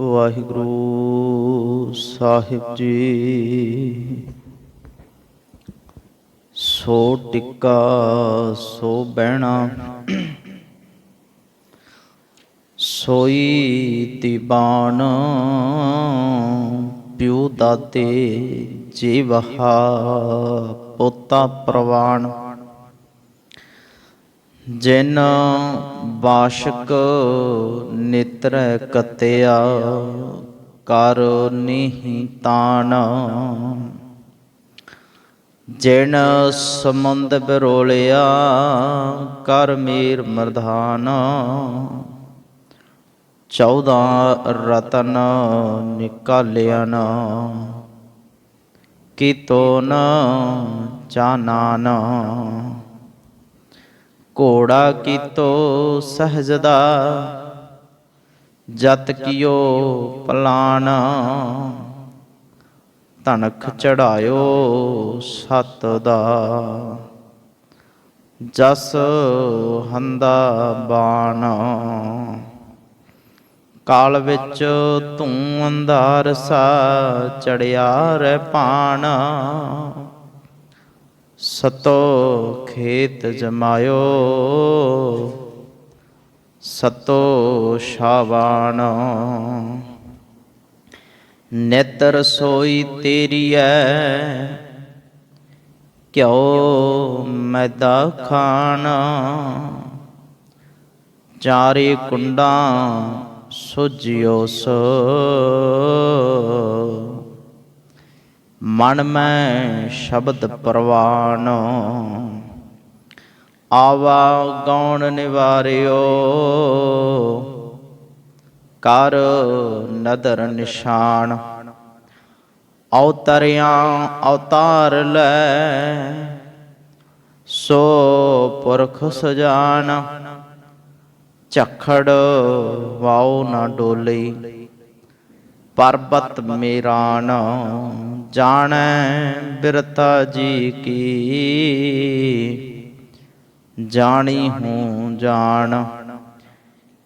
ਵਾਹਿਗੁਰੂ ਸਾਹਿਬ ਜੀ। ਸੋ ਟਿੱਕਾ ਸੋ ਬਹਿਣਾ। ਸੋਈ ਦੀਵਾਨ ਪਿਉ ਦਾਤੇ ਜੀਵਹਾ ਪੋਤਾ ਪ੍ਰਵਾਨ। ਜਿਨ ਬਾਸ਼ਕ ਨੇਤਰ ਕਤਿਆ, ਕਰ ਨਿਹੀ ਤਾਣ। ਜਿਨ ਸਮੁੰਦ ਬਿਰੋਲਿਆ, ਕਰ ਮੀਰ ਮਰਧਾਨ। ਚੌਦਾਂ ਰਤਨ ਨਿਕਾਲਿਆ ਨਾ ਕੀਤੋ ਨ ਜਾਨਾਨ ਘੋੜਾ ਕੀਤੋ ਸਹਜਦਾ, ਜਤ ਕਿਓ ਪਲਾਨ, ਧਨਖ ਚੜਾਇਓ ਸਤ ਦਾ ਜਸ ਹੰਦਾ ਬਾਣ, ਕਾਲ ਵਿੱਚ ਤੂੰ ਅੰਧਾਰ ਸਾ ਚੜਿਆ ਰਹਿ ਪਾਣ। ਸਤੋ ਖੇਤ ਜਮਾਇਓ, ਸਤੋ ਸ਼ਾਵਾਨ। ਨੇਤਰ ਰਸੋਈ ਤੇਰੀ ਐ ਕਿਉ ਮੈਦਾ ਖਾਣਾ। ਚਾਰੇ ਕੁੰਡਾਂ ਸੁਜਿਓ ਸੋ। ਮਨ ਮੈਂ ਸ਼ਬਦ ਪ੍ਰਵਾਨ। ਆਵਾ ਗੌਣ ਨਿਵਾਰਿਓ। ਕਰ ਨਦਰ ਨਿਸ਼ਾਨ। ਅਵਤਰਿਆ ਅਵਤਾਰ ਲੈ। ਸੋ ਪੁਰਖ ਸਜਾਨ। ਝਖੜ ਵਾਉ ਨਾ ਡੋਲੀ। ਪਰਬਤ ਮੇਰਾਨ। ਜਾਣੈ ਬਿਰਤਾ ਜੀ ਕੀ। ਜਾਣੀ ਹੂੰ ਜਾਣ,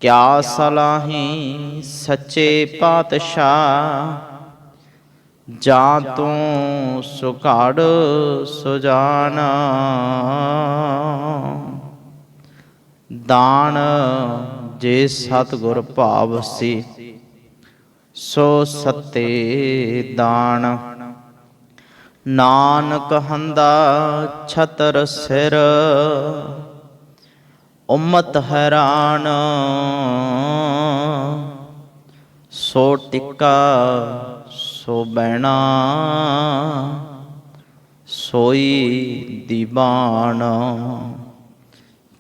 ਕਿਆ ਸਲਾਹੀ ਸੱਚੇ ਪਾਤਸ਼ਾਹ। ਜਾਂ ਤੂੰ ਸੁਘੜ ਸੁਜਾਨ। ਦਾਨ ਜੇ ਸਤਿਗੁਰ ਭਾਵ ਸੀ, ਸੋ ਸਤੇ ਦਾਨ। ਨਾਨਕ ਹੰਦਾ ਛਤਰ ਸਿਰ, ਉਮਤ ਹੈਰਾਨ। ਸੋ ਟਿੱਕਾ ਸੋ ਬਹਿਣਾ, ਸੋਈ ਦੀਵਾਨ।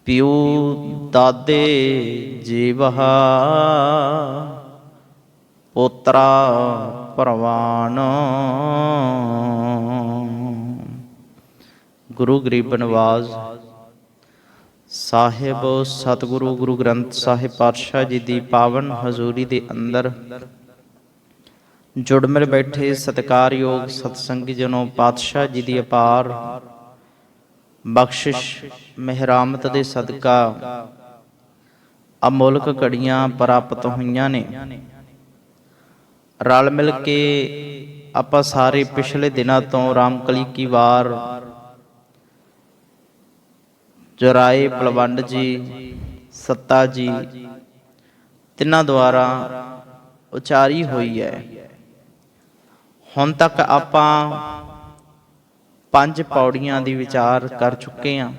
ਪਿਉ ਦਾਦੇ ਜੀਵਹਾ, ਪੋਤਰਾ ਪਰਵਾਨ। ਗੁਰੂ ਗਰੀਬ ਨਵਾਜ਼ ਸਾਹਿਬ, ਸਤਿਗੁਰੂ ਗੁਰੂ ਗ੍ਰੰਥ ਸਾਹਿਬ ਪਾਤਸ਼ਾਹ ਜੀ ਦੀ ਪਾਵਨ ਹਜ਼ੂਰੀ ਦੇ ਅੰਦਰ ਜੁੜ ਮਿਲ ਬੈਠੇ ਸਤਿਕਾਰਯੋਗ ਸਤਸੰਗੀ ਜਨੋ ਪਾਤਸ਼ਾਹ ਜੀ ਦੀ ਅਪਾਰ ਬਖਸ਼ਿਸ਼ ਮਹਿਰਾਮਤ ਦੇ ਸਦਕਾ ਅਮੋਲਕ ਘੜੀਆਂ ਪ੍ਰਾਪਤ ਹੋਈਆਂ ਨੇ। ਰਲ ਮਿਲ ਕੇ ਆਪਾਂ ਸਾਰੇ ਪਿਛਲੇ ਦਿਨਾਂ ਤੋਂ ਰਾਮਕਲੀ ਕੀ ਵਾਰ, ਜਰਾਏ ਪਲਵੰਡ ਜੀ, ਸੱਤਾ ਜੀ, ਤਿੰਨਾਂ ਦੁਆਰਾ ਉਚਾਰੀ ਹੋਈ ਹੈ। ਹੁਣ ਤੱਕ ਆਪਾਂ ਪੰਜ ਪੌੜੀਆਂ ਦੀ ਵਿਚਾਰ ਕਰ ਚੁੱਕੇ ਹਾਂ।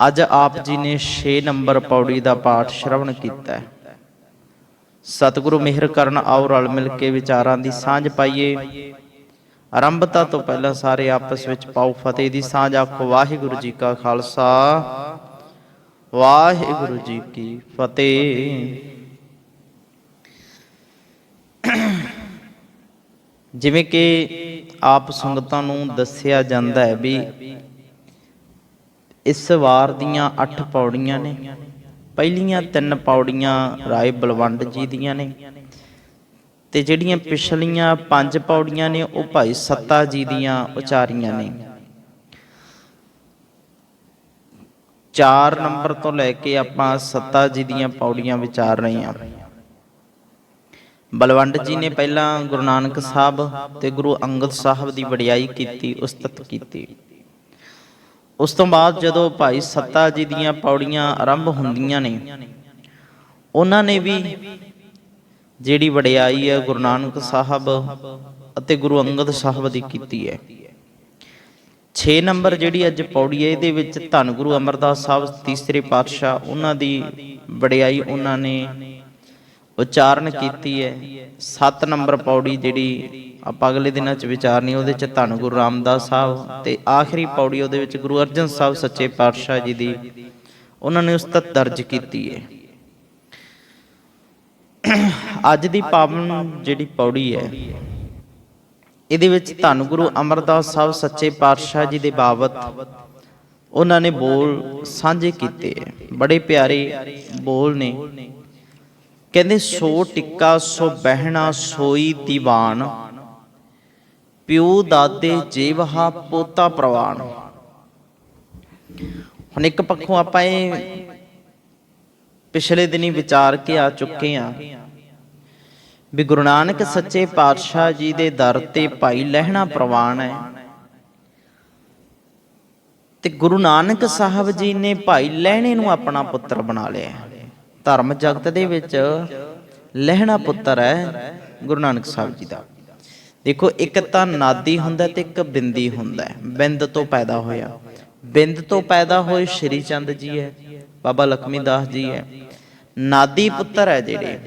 ਅੱਜ ਆਪ ਜੀ ਨੇ 6 ਨੰਬਰ ਪੌੜੀ ਦਾ ਪਾਠ ਸ਼ਰਵਣ ਕੀਤਾ ਹੈ। ਸਤਿਗੁਰੂ ਮਿਹਰ ਕਰਨ ਆਓ ਰਲ ਮਿਲ ਕੇ ਵਿਚਾਰਾਂ ਦੀ ਸਾਂਝ ਪਾਈਏ। ਆਰੰਭਤਾ ਤੋਂ ਪਹਿਲਾਂ ਸਾਰੇ ਆਪਸ ਵਿੱਚ ਪਾਓ ਫਤਿਹ ਦੀ ਸਾਂਝ। ਆਖੋ, ਵਾਹਿਗੁਰੂ ਜੀ ਕਾ ਖਾਲਸਾ। ਵਾਹਿਗੁਰੂ ਜੀ ਕੀ ਫਤਿਹ। ਜਿਵੇਂ ਕਿ ਆਪ ਸੰਗਤਾਂ ਨੂੰ ਦੱਸਿਆ ਜਾਂਦਾ ਹੈ ਵੀ ਇਸ ਵਾਰ ਦੀਆਂ 8 ਪੌੜੀਆਂ ਨੇ। ਪਹਿਲੀਆਂ ਤਿੰਨ ਪੌੜੀਆਂ ਰਾਏ ਬਲਵੰਡ ਜੀ ਦੀਆਂ ਨੇ ਤੇ ਜਿਹੜੀਆਂ ਪਿਛਲੀਆਂ ਪੰਜ ਪੌੜੀਆਂ ਨੇ ਉਹ ਭਾਈ ਸੱਤਾ ਜੀ ਦੀਆਂ ਉਚਾਰੀਆਂ ਨੇ। 4 ਨੰਬਰ ਤੋਂ ਲੈ ਕੇ ਆਪਾਂ ਸੱਤਾ ਜੀ ਦੀਆਂ ਪੌੜੀਆਂ ਵਿਚਾਰ ਰਹੇ ਹਾਂ। ਬਲਵੰਡ ਜੀ ਨੇ ਪਹਿਲਾਂ ਗੁਰੂ ਨਾਨਕ ਸਾਹਿਬ ਤੇ ਗੁਰੂ ਅੰਗਦ ਸਾਹਿਬ ਦੀ ਵਡਿਆਈ ਕੀਤੀ, ਉਸਤਤ ਕੀਤੀ। ਉਸ ਤੋਂ ਬਾਅਦ ਜਦੋਂ ਭਾਈ ਸੱਤਾ ਜੀ ਦੀਆਂ ਪੌੜੀਆਂ ਆਰੰਭ ਹੁੰਦੀਆਂ ਨੇ, ਉਹਨਾਂ ਨੇ ਵੀ ਜਿਹੜੀ ਵਡਿਆਈ ਹੈ ਗੁਰੂ ਨਾਨਕ ਸਾਹਿਬ ਅਤੇ ਗੁਰੂ ਅੰਗਦ ਸਾਹਿਬ ਦੀ ਕੀਤੀ ਹੈ। 6 ਨੰਬਰ ਜਿਹੜੀ ਅੱਜ ਪੌੜੀ ਹੈ, ਇਹਦੇ ਵਿੱਚ ਧੰਨ ਗੁਰੂ ਅਮਰਦਾਸ ਸਾਹਿਬ ਤੀਸਰੇ ਪਾਤਸ਼ਾਹ, ਉਹਨਾਂ ਦੀ ਵਡਿਆਈ ਉਹਨਾਂ ਨੇ ਉਚਾਰਨ ਕੀਤੀ ਹੈ। 7 ਨੰਬਰ ਪੌੜੀ ਜਿਹੜੀ ਆਪਾਂ ਅਗਲੇ ਦਿਨਾਂ 'ਚ ਵਿਚਾਰਨੀ, ਉਹਦੇ 'ਚ ਧੰਨ ਗੁਰੂ ਰਾਮਦਾਸ ਸਾਹਿਬ ਤੇ ਆਖਰੀ ਪੌੜੀ ਉਹਦੇ ਵਿੱਚ ਗੁਰੂ ਅਰਜਨ ਸਾਹਿਬ ਸੱਚੇ ਪਾਤਸ਼ਾਹ ਜੀ ਦੀ, ਉਹਨਾਂ ਨੇ ਉਸਤਤ ਦਰਜ ਕੀਤੀ ਹੈ। ਅੱਜ ਦੀ ਪਾਵਨ ਜਿਹੜੀ ਪੌੜੀ ਹੈ, ਇਹਦੇ ਵਿੱਚ ਧੰਨ ਗੁਰੂ ਅਮਰਦਾਸ ਸਾਹਿਬ ਸੱਚੇ ਪਾਤਸ਼ਾਹ ਜੀ ਦੇ ਬਾਬਤ ਉਹਨਾਂ ਨੇ ਬੋਲ ਸਾਂਝੇ ਕੀਤੇ ਹੈ। ਬੜੇ ਪਿਆਰੇ ਬੋਲ ਨੇ। ਕਹਿੰਦੇ, ਸੋ ਟਿੱਕਾ, ਸੋ ਬਹਿਣਾ, ਸੋਈ ਦੀਵਾਨ। ਪਿਓ ਦਾਦੇ, ਜੀਵਹਾ, ਪੋਤਾ ਪ੍ਰਵਾਨ। ਹੁਣ ਇੱਕ ਪੱਖੋਂ ਆਪਾਂ ਇਹ ਪਿਛਲੇ ਦਿਨੀ ਵਿਚਾਰ ਕੇ ਆ ਚੁੱਕੇ ਆ ਵੀ ਗੁਰੂ ਨਾਨਕ ਸੱਚੇ ਪਾਤਸ਼ਾਹ ਜੀ ਦੇ ਦਰ ਤੇ ਭਾਈ ਲਹਿਣਾ ਪ੍ਰਵਾਨ ਹੈ। ਤੇ ਗੁਰੂ ਨਾਨਕ ਸਾਹਿਬ ਜੀ ਨੇ ਭਾਈ ਲਹਿਣੇ ਨੂੰ ਆਪਣਾ ਪੁੱਤਰ ਬਣਾ ਲਿਆ ਧਰਮ ਜਗਤ ਦੇ ਵਿੱਚ ਲਹਿਣਾ ਪੁੱਤਰ ਹੈ ਗੁਰੂ ਨਾਨਕ ਸਾਹਿਬ ਜੀ ਦਾ। ਦੇਖੋ, ਇੱਕ ਤਾਂ ਨਾਦੀ ਹੁੰਦਾ ਤੇ ਇੱਕ ਬਿੰਦੀ ਹੁੰਦਾ ਬਿੰਦ ਤੋਂ ਪੈਦਾ ਹੋਇਆ। ਬਿੰਦ ਤੋਂ ਪੈਦਾ ਹੋਏ ਸ਼੍ਰੀ ਚੰਦ ਜੀ ਹੈ, ਬਾਬਾ ਲਖਮੀ ਦਾਸ ਜੀ ਹੈ। ਨਾਦੀ ਪੁੱਤਰ ਹੈ ਜਿਹੜੇ,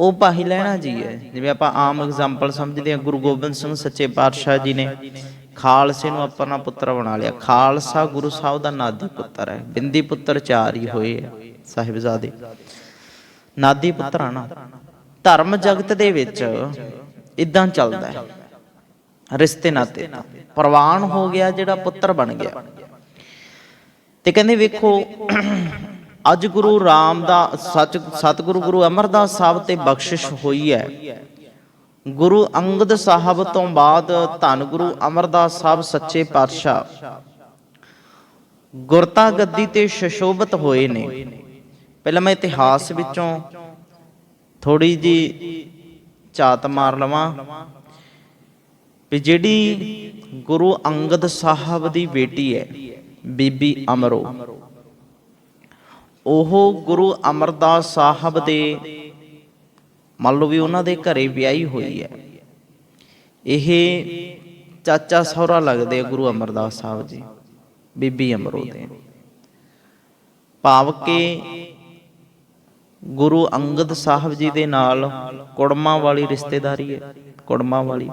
ਉਹ ਭਾਈ ਲੈਣਾ ਜੀ ਹੈ। ਜਿਵੇਂ ਆਪਾਂ ਆਮ ਐਗਜ਼ਾਮਪਲ ਸਮਝਦੇ ਹਾਂ, ਗੁਰੂ ਗੋਬਿੰਦ ਸਿੰਘ ਸੱਚੇ ਪਾਤਸ਼ਾਹ ਜੀ ਨੇ ਖਾਲਸੇ ਨੂੰ ਆਪਣਾ ਪੁੱਤਰ ਬਣਾ ਲਿਆ। ਖਾਲਸਾ ਗੁਰੂ ਸਾਹਿਬ ਦਾ ਨਾਦੀ ਪੁੱਤਰ ਹੈ, ਬਿੰਦੀ ਪੁੱਤਰ ਚਾਰ ਹੀ ਹੋਏ ਆ। ਸਾਹਿਬਜ਼ਾਦੇ। ਨਾਦੀ ਪੁੱਤਰ ਧਰਮ ਜਗਤ ਦੇ ਵਿੱਚ ਇਦਾਂ ਚੱਲਦਾ ਹੈ। ਰਿਸ਼ਤੇ ਨਾਤੇ ਪ੍ਰਵਾਨ ਹੋ ਗਿਆ ਜਿਹੜਾ ਪੁੱਤਰ ਬਣ ਗਿਆ। ਤੇ ਕਹਿੰਦੇ ਵੇਖੋ, ਅੱਜ ਗੁਰੂ ਰਾਮ ਦਾ ਸੱਚ, ਸਤਿਗੁਰੂ ਗੁਰੂ ਅਮਰਦਾਸ ਸਾਹਿਬ ਤੇ ਬਖਸ਼ਿਸ਼ ਹੋਈ ਹੈ। ਗੁਰੂ ਅੰਗਦ ਸਾਹਿਬ ਤੋਂ ਬਾਅਦ ਧੰਨ ਗੁਰੂ ਅਮਰਦਾਸ ਸਾਹਿਬ ਸੱਚੇ ਪਾਤਸ਼ਾਹ ਗੁਰਤਾ ਗੱਦੀ ਤੇ ਸ਼ਸ਼ੋਭਤ ਹੋਏ ਨੇ। ਪਹਿਲਾਂ ਮੈਂ ਇਤਿਹਾਸ ਵਿੱਚੋਂ ਥੋੜੀ ਜੀ ਝਾਤ ਮਾਰ ਲਵਾਂ ਵੀ ਜਿਹੜੀ ਗੁਰੂ ਅੰਗਦ ਸਾਹਿਬ ਦੀ ਬੇਟੀ ਹੈ, ਬੀਬੀ ਅਮਰੋ, ਉਹ ਗੁਰੂ ਅਮਰਦਾਸ ਸਾਹਿਬ ਦੇ ਮੰਨ ਲਓ ਵੀ ਉਹਨਾਂ ਦੇ ਘਰੇ ਵਿਆਹੀ ਹੋਈ ਹੈ। ਇਹ ਚਾਚਾ ਸਹੁਰਾ ਲੱਗਦੇ ਆ ਗੁਰੂ ਅਮਰਦਾਸ ਸਾਹਿਬ ਜੀ, ਬੀਬੀ ਅਮਰੋ ਦੇ। ਭਾਵ ਕਿ ਗੁਰੂ ਅੰਗਦ ਸਾਹਿਬ ਜੀ ਦੇ ਨਾਲ ਕੁੜਮਾਂ ਵਾਲੀ ਰਿਸ਼ਤੇਦਾਰੀ ਹੈ, ਕੁੜਮਾ ਵਾਲੀ।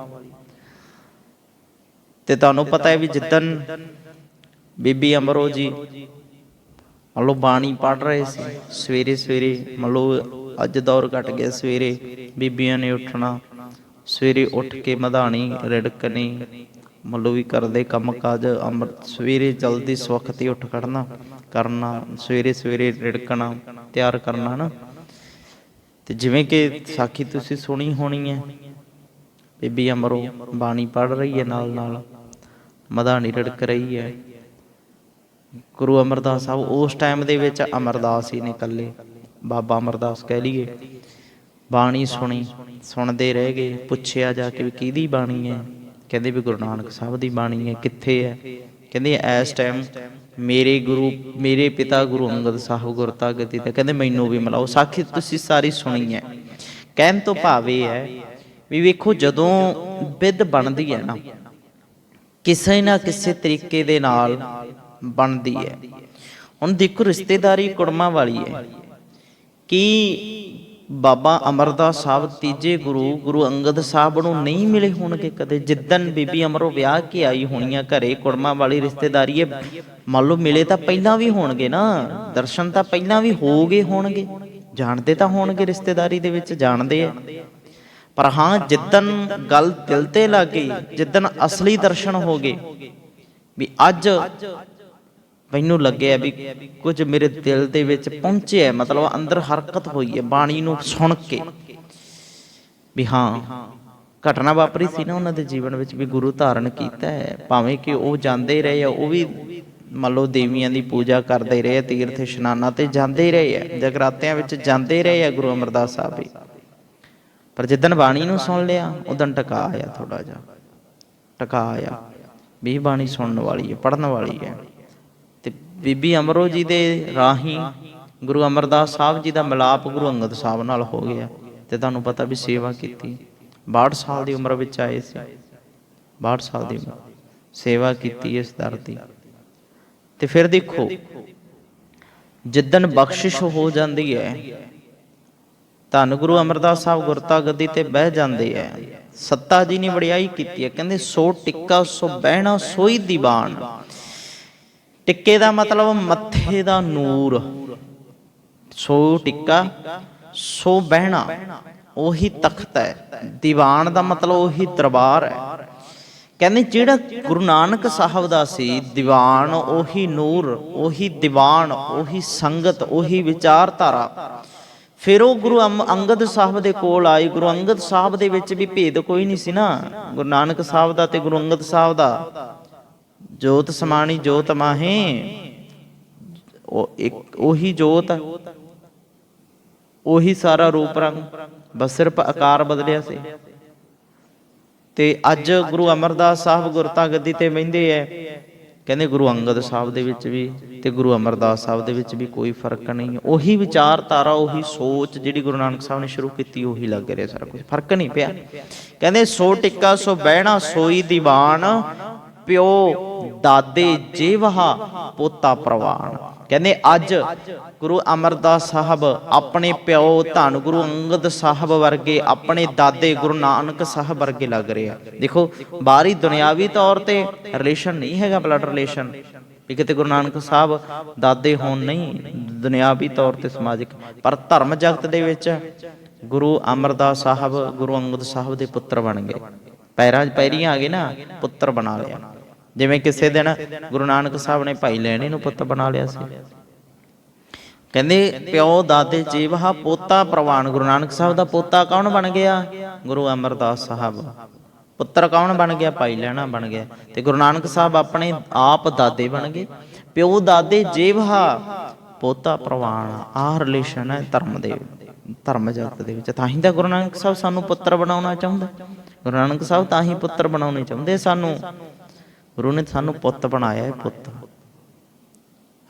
ਤੇ ਤੁਹਾਨੂੰ ਪਤਾ ਹੈ ਵੀ ਜਿੱਦਨ ਬੀਬੀ ਅਮਰੋ ਜੀ ਮੰਨ ਬਾਣੀ ਪੜ ਰਹੇ ਸੀ, ਸਵੇਰੇ ਸਵੇਰੇ ਮਤਲਬ ਅੱਜ ਦੌਰ ਘਟ ਗਿਆ, ਸਵੇਰੇ ਬੀਬੀਆਂ ਨੇ ਉੱਠਣਾ, ਸਵੇਰੇ ਉੱਠ ਕੇ ਮਧਾਣੀ ਰਿੜਕਣੀ ਮਤਲਬ ਵੀ ਕਰਦੇ ਕੰਮ ਕਾਜ, ਅੰਮ੍ਰਿਤ ਸਵੇਰੇ ਜਲਦੀ ਸਵਖਤੇ ਉੱਠ ਖੜਨਾ। ਕਰਨਾ, ਸਵੇਰੇ ਸਵੇਰੇ ਰਿੜਕਣਾ, ਤਿਆਰ ਕਰਨਾ ਨਾ ਤੇ ਜਿਵੇਂ ਕਿ ਸਾਖੀ ਤੁਸੀਂ ਸੁਣੀ ਹੋਣੀ ਹੈ, ਬੀਬੀ ਅਮਰੋ ਬਾਣੀ ਪੜ ਰਹੀ ਹੈ ਨਾਲ ਨਾਲ ਮਧਾਣੀ ਰੜਕ ਰਹੀ ਹੈ। ਗੁਰੂ ਅਮਰਦਾਸ ਸਾਹਿਬ ਉਸ ਟਾਈਮ ਦੇ ਵਿੱਚ ਅਮਰਦਾਸ ਹੀ ਨੇ ਇਕੱਲੇ, ਬਾਬਾ ਅਮਰਦਾਸ ਕਹਿ ਲਈਏ। ਬਾਣੀ ਸੁਣੀ, ਸੁਣਦੇ ਰਹਿ ਗਏ, ਪੁੱਛਿਆ ਜਾ ਕੇ ਵੀ ਕਿਹਦੀ ਬਾਣੀ ਹੈ? ਕਹਿੰਦੇ ਵੀ ਗੁਰੂ ਨਾਨਕ ਸਾਹਿਬ ਦੀ ਬਾਣੀ ਹੈ, ਕਿੱਥੇ ਹੈ? ਕਹਿੰਦੇ ਇਸ ਟਾਈਮ ਮੇਰੇ ਗੁਰੂ, ਮੇਰੇ ਪਿਤਾ ਗੁਰੂ ਅੰਗਦ ਸਾਹਿਬ ਗੁਰਤਾ ਗਤੀ ਤੇ ਕਹਿੰਦੇ ਮੈਨੂੰ ਵੀ ਮਿਲਾਓ। ਸਾਖੀ ਤੁਸੀਂ ਸਾਰੀ ਸੁਣੀ ਹੈ। ਕਹਿਣ ਤੋਂ ਭਾਵ ਇਹ ਹੈ ਵੀ ਵੇਖੋ ਜਦੋਂ ਵਿਦ ਬਣਦੀ ਹੈ ਨਾ, ਕਿਸੇ ਨਾ ਕਿਸੇ ਤਰੀਕੇ ਦੇ ਨਾਲ ਬਣਦੀ ਹੈ। ਹੁਣ ਦੇਖੋ ਰਿਸ਼ਤੇਦਾਰੀ ਕੁੜਮਾ ਵਾਲੀ ਹੈ ਕਿ ਬਾਬਾ ਅਮਰਦਾਸ ਸਾਹਿਬ ਤੀਜੇ ਗੁਰੂ ਗੁਰੂ ਅੰਗਦ ਸਾਹਿਬ ਨੂੰ ਨਹੀਂ ਮਿਲੇ ਹੋਣਗੇ ਕਦੇ। ਜਿੱਦਨ ਬੀਬੀ ਅਮਰੋ ਵਿਆਹ ਕੇ ਆਈ ਹੋਣੀਆਂ ਘਰੇ, ਕੁੜਮਾ ਵਾਲੀ ਰਿਸ਼ਤੇਦਾਰੀ ਮੰਨ ਲਓ ਮਿਲੇ ਤਾਂ ਪਹਿਲਾਂ ਵੀ ਹੋਣਗੇ ਨਾ। ਦਰਸ਼ਨ ਤਾਂ ਪਹਿਲਾਂ ਵੀ ਹੋ ਗਏ ਹੋਣਗੇ। ਜਾਣਦੇ ਤਾਂ ਹੋਣਗੇ ਰਿਸ਼ਤੇਦਾਰੀ ਦੇ ਵਿੱਚ, ਜਾਣਦੇ ਆ। ਪਰ ਹਾਂ ਜਿੱਦਨ ਗੱਲ ਦਿਲ ਤੇ ਲੱਗ ਗਈ ਜਿੱਦਨ ਅਸਲੀ ਦਰਸ਼ਨ ਹੋ ਗਏ, ਵੀ ਅੱਜ ਮੈਨੂੰ ਲੱਗਿਆ ਵੀ ਕੁਝ ਮੇਰੇ ਦਿਲ ਦੇ ਵਿੱਚ ਪਹੁੰਚਿਆ ਮਤਲਬ ਅੰਦਰ ਹਰਕਤ ਹੋਈ ਹੈ ਬਾਣੀ ਨੂੰ ਸੁਣ ਕੇ। ਵੀ ਹਾਂ, ਘਟਨਾ ਵਾਪਰੀ ਸੀ ਨਾ ਉਹਨਾਂ ਦੇ ਜੀਵਨ ਵਿੱਚ ਵੀ ਗੁਰੂ ਧਾਰਨ ਕੀਤਾ ਹੈ। ਭਾਵੇਂ ਕਿ ਉਹ ਜਾਂਦੇ ਰਹੇ ਆ, ਉਹ ਵੀ ਮੰਨ ਲਓ ਦੇਵੀਆਂ ਦੀ ਪੂਜਾ ਕਰਦੇ ਰਹੇ ਤੀਰਥ ਇਸ਼ਨਾਨਾਂ ਤੇ ਜਾਂਦੇ ਰਹੇ ਆ, ਜਗਰਾਤਿਆਂ ਵਿੱਚ ਜਾਂਦੇ ਰਹੇ ਆ ਗੁਰੂ ਅਮਰਦਾਸ ਸਾਹਿਬ ਵੀ। ਪਰ ਜਿੱਦਣ ਬਾਣੀ ਨੂੰ ਸੁਣ ਲਿਆ, ਉਦੋਂ ਟਕਾ ਆਇਆ ਥੋੜਾ ਜਿਹਾ। ਟਕਾ ਆਇਆ ਵੀ ਬਾਣੀ ਸੁਣਨ ਵਾਲੀ ਹੈ ਪੜਨ ਵਾਲੀ ਹੈ। ਬੀਬੀ ਅਮਰੋ ਜੀ ਦੇ ਰਾਹੀਂ ਗੁਰੂ ਅਮਰਦਾਸ ਸਾਹਿਬ ਜੀ ਦਾ ਮਿਲਾਪ ਗੁਰੂ ਅੰਗਦ ਸਾਹਿਬ ਨਾਲ ਹੋ ਗਿਆ ਤੇ ਤੁਹਾਨੂੰ ਪਤਾ ਵੀ ਸੇਵਾ ਕੀਤੀ। 62 ਸਾਲ ਦੀ ਉਮਰ ਵਿੱਚ ਆਏ ਸੀ। 62 ਸਾਲ ਦੀ ਉਮਰ। ਸੇਵਾ ਕੀਤੀ ਇਸ ਦਰ ਦੀ। ਤੇ ਫਿਰ ਦੇਖੋ, ਜਿੱਦਣ ਬਖਸ਼ਿਸ਼ ਹੋ ਜਾਂਦੀ ਹੈ, ਧੰਨ ਗੁਰੂ ਅਮਰਦਾਸ ਸਾਹਿਬ ਗੁਰਤਾ ਗੱਦੀ ਤੇ ਬਹਿ ਜਾਂਦੇ ਐ ਸੱਤਾ ਜੀ ਨੇ ਵਡਿਆਈ ਕੀਤੀ ਹੈ। ਕਹਿੰਦੇ, ਸੋ ਟਿੱਕਾ, ਸੋ ਬਹਿਣਾ, ਸੋਈ ਦੀਵਾਨ। ਟਿੱਕੇ ਦਾ ਮਤਲਬ ਮੱਥੇ ਦਾ ਨੂਰ। ਸੋ ਟਿੱਕਾ, ਸੋ ਬਹਿਣਾ, ਉਹੀ ਤਖਤ ਹੈ। ਦੀਵਾਨ ਦਾ ਮਤਲਬ ਉਹੀ ਦਰਬਾਰ ਹੈ। ਕਹਿੰਦੇ ਜਿਹੜਾ ਗੁਰੂ ਨਾਨਕ ਸਾਹਿਬ ਦਾ ਸੀ, ਦੀਵਾਨ, ਉਹੀ ਨੂਰ, ਉਹੀ ਦੀਵਾਨ, ਉਹੀ ਸੰਗਤ, ਉਹੀ ਵਿਚਾਰਧਾਰਾ। ਫਿਰ ਉਹ ਗੁਰੂ ਅੰਗਦ ਸਾਹਿਬ ਦੇ ਕੋਲ ਆਈ। ਗੁਰੂ ਅੰਗਦ ਸਾਹਿਬ ਦੇ ਵਿੱਚ ਵੀ ਭੇਦ ਕੋਈ ਨਹੀਂ ਸੀ ਨਾ। ਗੁਰੂ ਨਾਨਕ ਸਾਹਿਬ ਦਾ ਤੇ ਗੁਰੂ ਅੰਗਦ ਸਾਹਿਬ ਦਾ। ਜੋਤ ਸਮਾਣੀ ਜੋਤ ਮਾਹੇ। ਉਹ ਇੱਕ ਉਹੀ ਜੋਤ ਹੈ। ਉਹੀ ਸਾਰਾ ਰੂਪ ਰੰਗ। ਬਸ ਸਿਰਫ ਆਕਾਰ ਬਦਲਿਆ ਸੀ। ਤੇ ਅੱਜ ਗੁਰੂ ਅਮਰਦਾਸ ਸਾਹਿਬ ਗੁਰਤਾ ਗੱਦੀ ਤੇ ਬਹਿੰਦੇ ਐ। ਕਹਿੰਦੇ ਗੁਰੂ ਅੰਗਦ ਸਾਹਿਬ ਦੇ ਵਿੱਚ ਵੀ ਤੇ ਗੁਰੂ ਅਮਰਦਾਸ ਸਾਹਿਬ ਦੇ ਵਿੱਚ ਵੀ ਕੋਈ ਫ਼ਰਕ ਨਹੀਂ। ਉਹੀ ਵਿਚਾਰਧਾਰਾ, ਉਹੀ ਸੋਚ ਜਿਹੜੀ ਗੁਰੂ ਨਾਨਕ ਸਾਹਿਬ ਨੇ ਸ਼ੁਰੂ ਕੀਤੀ, ਉਹੀ ਲੱਗ ਰਿਹਾ ਸਾਰਾ ਕੁਝ। ਫ਼ਰਕ ਨਹੀਂ ਪਿਆ। ਕਹਿੰਦੇ ਸੋ ਟਿੱਕਾ, ਸੋ ਬਹਿਣਾ, ਸੋਈ ਦੀਵਾਨ। ਪਿਓ, ਦਾਦੇ ਜੇਵਹਾ, ਪੋਤਾ ਪ੍ਰਵਾਨ। ਕਹਿੰਦੇ ਅੱਜ ਗੁਰੂ ਅਮਰਦਾਸ ਸਾਹਿਬ ਆਪਣੇ ਪਿਓ ਧੰਨ ਗੁਰੂ ਅੰਗਦ ਸਾਹਿਬ ਵਰਗੇ ਆਪਣੇ ਦਾਦੇ ਗੁਰੂ ਨਾਨਕ ਸਾਹਿਬ ਵਰਗੇ ਲੱਗ ਰਹੇ ਆ। ਦੇਖੋ, ਬਾਹਰੀ ਦੁਨਿਆਵੀ ਤੌਰ ਤੇ ਰਿਲੇਸ਼ਨ ਨਹੀਂ ਹੈਗਾ ਬਲੱਡ ਰਿਲੇਸ਼ਨ ਵੀ ਕਿਤੇ ਗੁਰੂ ਨਾਨਕ ਸਾਹਿਬ ਦਾਦੇ ਹੋਣ ਨਹੀਂ, ਦੁਨਿਆਵੀ ਤੌਰ ਤੇ ਸਮਾਜਿਕ। ਪਰ ਧਰਮ ਜਗਤ ਦੇ ਵਿੱਚ ਗੁਰੂ ਅਮਰਦਾਸ ਸਾਹਿਬ, ਗੁਰੂ ਅੰਗਦ ਸਾਹਿਬ ਦੇ ਪੁੱਤਰ ਬਣ ਗਏ। ਪੈਰਾਂ, ਪੈਰੀਆਂ ਆ ਗਏ ਨਾ, ਪੁੱਤਰ ਬਣਾ ਲਿਆ। ਜਿਵੇਂ ਕਿਸੇ ਦਿਨ ਗੁਰੂ ਨਾਨਕ ਸਾਹਿਬ ਨੇ ਭਾਈ ਲੈਣੇ ਨੂੰ ਪੁੱਤ ਬਣਾ ਲਿਆ ਸੀ। ਕਹਿੰਦੇ ਪਿਓ ਦਾਦੇ ਜੀਵਹਾ ਪੋਤਾ ਪ੍ਰਵਾਨ। ਗੁਰੂ ਨਾਨਕ ਸਾਹਿਬ ਦਾ ਪੋਤਾ ਕੌਣ ਬਣ ਗਿਆ? ਗੁਰੂ ਅਮਰਦਾਸ ਸਾਹਿਬ। ਪੁੱਤਰ ਕੌਣ ਬਣ ਗਿਆ? ਭਾਈ ਲੈਣਾ ਬਣ ਗਿਆ। ਤੇ ਗੁਰੂ ਨਾਨਕ ਸਾਹਿਬ ਆਪਣੇ ਆਪ ਦਾਦੇ ਬਣ ਗਏ। ਪਿਓ ਦਾਦੇ ਜੀਵਹਾ ਪੋਤਾ ਪ੍ਰਵਾਨ। ਆਹ ਰਿਲੇਸ਼ਨ ਹੈ ਧਰਮ ਦੇ ਧਰਮ ਜਗਤ ਦੇ ਵਿੱਚ। ਤਾਂ ਹੀ ਤਾਂ ਗੁਰੂ ਨਾਨਕ ਸਾਹਿਬ ਸਾਨੂੰ ਪੁੱਤਰ ਬਣਾਉਣਾ ਚਾਹੁੰਦਾ। ਗੁਰੂ ਨਾਨਕ ਸਾਹਿਬ ਤਾਂ ਹੀ ਪੁੱਤਰ ਬਣਾਉਣੇ ਚਾਹੁੰਦੇ। ਸਾਨੂੰ ਗੁਰੂ ਨੇ ਸਾਨੂੰ ਪੁੱਤ ਬਣਾਇਆ ਹੈ ਪੁੱਤ।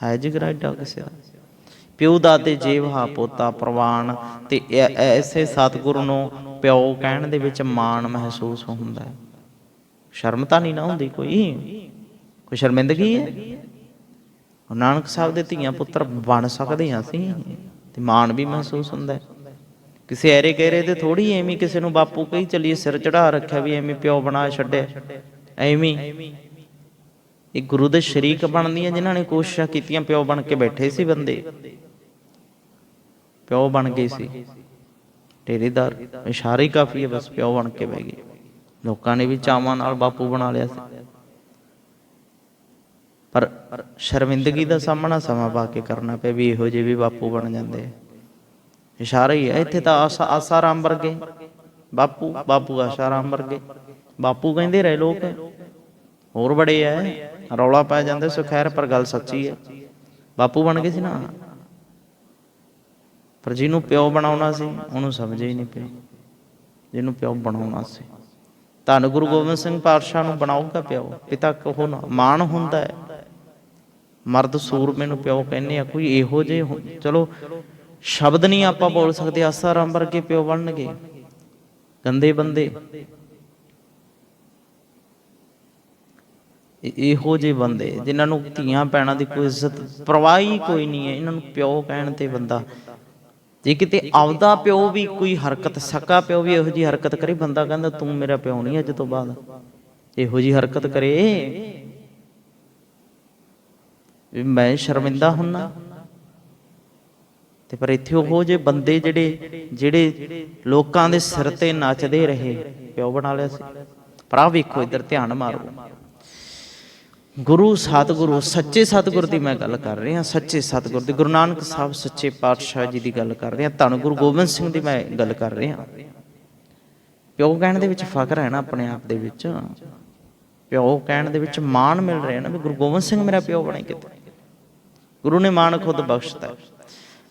ਹੈ ਜਿਗਰਾ ਏਡਾ ਕਿਸੇ ਦਾ? ਪਿਓ ਦਾਦੇ ਜੀਵਹਾ ਪੋਤਾ ਪ੍ਰਵਾਨ ਤੇ ਐਸੇ ਸਤਿਗੁਰੂ ਨੂੰ ਪਿਓ ਕਹਿਣ ਦੇ ਵਿੱਚ ਮਾਣ ਮਹਿਸੂਸ ਹੁੰਦਾ ਹੈ। ਸ਼ਰਮ ਤਾਂ ਨਹੀਂ ਨਾ ਹੁੰਦੀ ਕੋਈ? ਕੋਈ ਸ਼ਰਮਿੰਦਗੀ ਹੈ? ਗੁਰੂ ਨਾਨਕ ਸਾਹਿਬ ਦੇ ਧੀਆਂ ਪੁੱਤਰ ਬਣ ਸਕਦੇ ਹਾਂ ਅਸੀਂ ਤੇ ਮਾਣ ਵੀ ਮਹਿਸੂਸ ਹੁੰਦਾ ਹੈ। ਕਿਸੇ ਐਰੇ ਗਹਿਰੇ ਤੇ ਥੋੜੀ ਐਵੇਂ ਕਿਸੇ ਨੂੰ ਬਾਪੂ ਕਹੀ ਚੱਲੀਏ ਸਿਰ ਚੜਾ ਰੱਖਿਆ ਵੀ ਐਵੇਂ ਪਿਓ ਬਣਾ ਛੱਡਿਆ। ਐਵੇਂ ਇਹ ਗੁਰੂ ਦੇ ਸ਼ਰੀਕ ਬਣਦੀਆਂ ਜਿਨ੍ਹਾਂ ਨੇ ਕੋਸ਼ਿਸ਼ਾਂ ਕੀਤੀਆਂ, ਪਿਓ ਬਣ ਕੇ ਬੈਠੇ ਸੀ ਬੰਦੇ। ਪਿਓ ਬਣ ਗਏ ਸੀ। ਟੇਰੇਦਾਰ ਇਸ਼ਾਰੇ ਹੀ ਕਾਫੀ ਹੈ, ਬਸ ਪਿਓ ਬਣ ਕੇ ਬਹਿ ਗਏ। ਲੋਕਾਂ ਨੇ ਵੀ ਚਾਵਾਂ ਨਾਲ ਬਾਪੂ ਬਣਾ ਲਿਆ ਸੀ। ਪਰ ਸ਼ਰਮਿੰਦਗੀ ਦਾ ਸਾਹਮਣਾ ਸਮਾਂ ਪਾ ਕੇ ਕਰਨਾ ਪਿਆ ਵੀ ਇਹੋ ਜਿਹੇ ਵੀ ਬਾਪੂ ਬਣ ਜਾਂਦੇ ਇਸ਼ਾਰਾ ਹੀ ਹੈ, ਇੱਥੇ ਤਾਂ ਆਸਾ ਆਸਾਰਾਮ ਵਰਗੇ। ਬਾਪੂ ਬਾਪੂ ਆਸਾਰਾਮ ਵਰਗੇ। ਬਾਪੂ ਕਹਿੰਦੇ ਰਹੇ ਲੋਕ। ਹੋਰ ਬੜੇ ਐ ਰੌਲਾ ਪੈ ਜਾਂਦੇ, ਸੋ ਖੈਰ, ਪਰ ਗੱਲ ਸੱਚੀ ਹੈ। ਬਾਪੂ ਬਣ ਗਏ ਸੀ ਨਾ। ਪਰ ਜਿਹਨੂੰ ਪਿਓ ਬਣਾਉਣਾ ਸੀ, ਉਹਨੂੰ ਸਮਝ ਹੀ ਨਹੀਂ ਪਈ। ਜਿਹਨੂੰ ਪਿਓ ਬਣਾਉਣਾ ਸੀ। ਧੰਨ ਗੁਰੂ ਗੋਬਿੰਦ ਸਿੰਘ ਪਾਤਸ਼ਾਹ ਨੂੰ ਬਣਾਉਗਾ ਪਿਓ। ਪਿਤਾ ਕਹੋ ਨਾ, ਮਾਣ ਹੁੰਦਾ ਹੈ। ਮਰਦ ਸੂਰਮੇ ਨੂੰ ਪਿਓ ਕਹਿੰਦੇ ਆ, ਕੋਈ ਇਹੋ ਜਿਹੇ ਚਲੋ, ਸ਼ਬਦ ਨਹੀਂ ਆਪਾਂ ਬੋਲ ਸਕਦੇ ਆਸਾ ਆਸਾਰਾਮ ਵਰਗੇ ਪਿਓ ਬਣਨਗੇ। ਗੰਦੇ ਬੰਦੇ। ਇਹੋ ਜੇ ਬੰਦੇ ਜਿਨ੍ਹਾਂ ਨੂੰ ਧੀਆਂ ਪੈਣਾ ਦੀ ਕੋਈ ਇੱਜ਼ਤ, ਪਰਵਾਹੀ ਕੋਈ ਨਹੀਂ ਹੈ। ਇਹਨਾਂ ਨੂੰ ਪਿਓ ਕਹਿਣ ਤੇ ਬੰਦਾ, ਜੇ ਕਿਤੇ ਆਪਦਾ ਪਿਓ ਵੀ ਕੋਈ ਹਰਕਤ, ਸਕਾ ਪਿਓ ਵੀ ਇਹੋ ਜਿਹੀ ਹਰਕਤ ਕਰੇ, ਬੰਦਾ ਕਹਿੰਦਾ, ਤੂੰ ਮੇਰਾ ਪਿਓ ਨਹੀਂ ਅੱਜ ਤੋਂ ਬਾਅਦ। ਇਹੋ ਜਿਹੀ ਹਰਕਤ ਕਰੇ। ਮੈਂ ਸ਼ਰਮਿੰਦਾ ਹੁੰਨਾ। ਤੇ ਪਰ ਇੱਥੇ ਉਹ ਜੇ ਬੰਦੇ ਜਿਹੜੇ ਜਿਹੜੇ ਲੋਕਾਂ ਦੇ ਸਿਰ ਤੇ ਨੱਚਦੇ ਰਹੇ, ਪਿਓ ਬਣਾ ਲਿਆ ਸੀ। ਪਰ ਆ ਵੇਖੋ, ਇੱਧਰ ਧਿਆਨ ਮਾਰੋ। ਗੁਰੂ ਸਤਿਗੁਰੂ, ਸੱਚੇ ਸਤਿਗੁਰ ਦੀ ਮੈਂ ਗੱਲ ਕਰ ਰਿਹਾ, ਸੱਚੇ ਸਤਿਗੁਰ ਦੀ, ਗੁਰੂ ਨਾਨਕ ਸਾਹਿਬ ਸੱਚੇ ਪਾਤਸ਼ਾਹ ਜੀ ਦੀ ਗੱਲ ਕਰ ਰਿਹਾ, ਧੰਨ ਗੁਰੂ ਗੋਬਿੰਦ ਸਿੰਘ ਦੀ ਮੈਂ ਗੱਲ ਕਰ ਰਿਹਾ। ਪਿਓ ਕਹਿਣ ਦੇ ਵਿੱਚ ਫਖਰ ਹੈ ਨਾ ਆਪਣੇ ਆਪ ਦੇ ਵਿੱਚ। ਪਿਓ ਕਹਿਣ ਦੇ ਵਿੱਚ ਮਾਣ ਮਿਲ ਰਿਹਾ ਨਾ ਵੀ ਗੁਰੂ ਗੋਬਿੰਦ ਸਿੰਘ ਮੇਰਾ ਪਿਓ ਬਣੇ ਕਿਤੇ। ਗੁਰੂ ਨੇ ਮਾਣ ਖੁਦ ਬਖਸ਼ਤਾ। ਹੈ।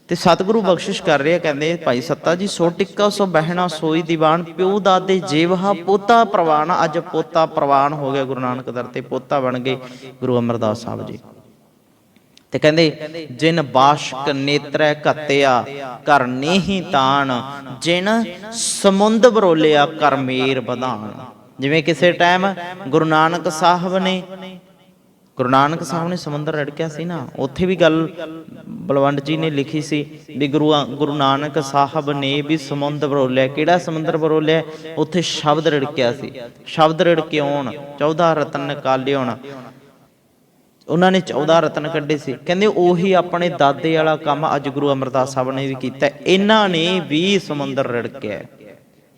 ਤੇ ਸਤਿਗੁਰੂ ਬਖਸ਼ਿਸ਼ ਕਰ ਰਿਹਾ, ਕਹਿੰਦੇ, ਭਾਈ ਸੱਤਾ ਜੀ, ਸੋ ਟਿੱਕਾ, ਸੋ ਬਹਿਣਾ, ਸੋਈ ਦੀਵਾਨ, ਪਿਓ ਦਾਦੇ ਜੇਵਹਾ, ਪੋਤਾ ਪ੍ਰਵਾਨ, ਅੱਜ ਪੋਤਾ ਪ੍ਰਵਾਨ ਹੋ ਗਿਆ ਗੁਰੂ ਨਾਨਕ ਦਰ ਤੇ, ਪੋਤਾ ਬਣ ਗਏ ਗੁਰੂ ਅਮਰਦਾਸ ਸਾਹਿਬ ਜੀ। ਤੇ ਕਹਿੰਦੇ, ਜਿਨ ਬਾਸ਼ਕ ਨੇਤਰੈ ਘਤਿਆ ਕਰ ਨੇਹੀ ਤਾਣ, ਜਿਨ ਸਮੁੰਦ ਬਰੋਲਿਆ ਕਰ ਮੇਰ ਵਧਾਣ। ਜਿਵੇਂ ਕਿਸੇ ਟਾਈਮ ਗੁਰੂ ਨਾਨਕ ਸਾਹਿਬ ਨੇ ਗੁਰੂ ਨਾਨਕ ਸਾਹਿਬ ਨੇ ਸਮੁੰਦਰ ਰੜਕਿਆ ਸੀ ਨਾ, ਉੱਥੇ ਵੀ ਗੱਲ ਬਲਵੰਡ ਜੀ ਨੇ ਲਿਖੀ ਸੀ ਵੀ ਗੁਰੂ ਗੁਰੂ ਨਾਨਕ ਸਾਹਿਬ ਨੇ ਵੀ ਸਮੁੰਦਰ ਬਰੋਲਿਆ ਕਿਹੜਾ ਸਮੁੰਦਰ ਬਰੋਲਿਆ ਉੱਥੇ ਸ਼ਬਦ ਰੜਕਿਆ ਸੀ। ਸ਼ਬਦ ਰੜਕੇ ਆਉਣ 14 ਰਤਨ ਨਿਕਾਲਿਓਣ ਉਹਨਾਂ ਨੇ 14 ਰਤਨ ਕੱਢੇ ਸੀ। ਕਹਿੰਦੇ ਉਹੀ ਆਪਣੇ ਦਾਦੇ ਵਾਲਾ ਕੰਮ ਅੱਜ ਗੁਰੂ ਅਮਰਦਾਸ ਸਾਹਿਬ ਨੇ ਵੀ ਕੀਤਾ। ਇਹਨਾਂ ਨੇ ਵੀ ਸਮੁੰਦਰ ਰੜਕਿਆ।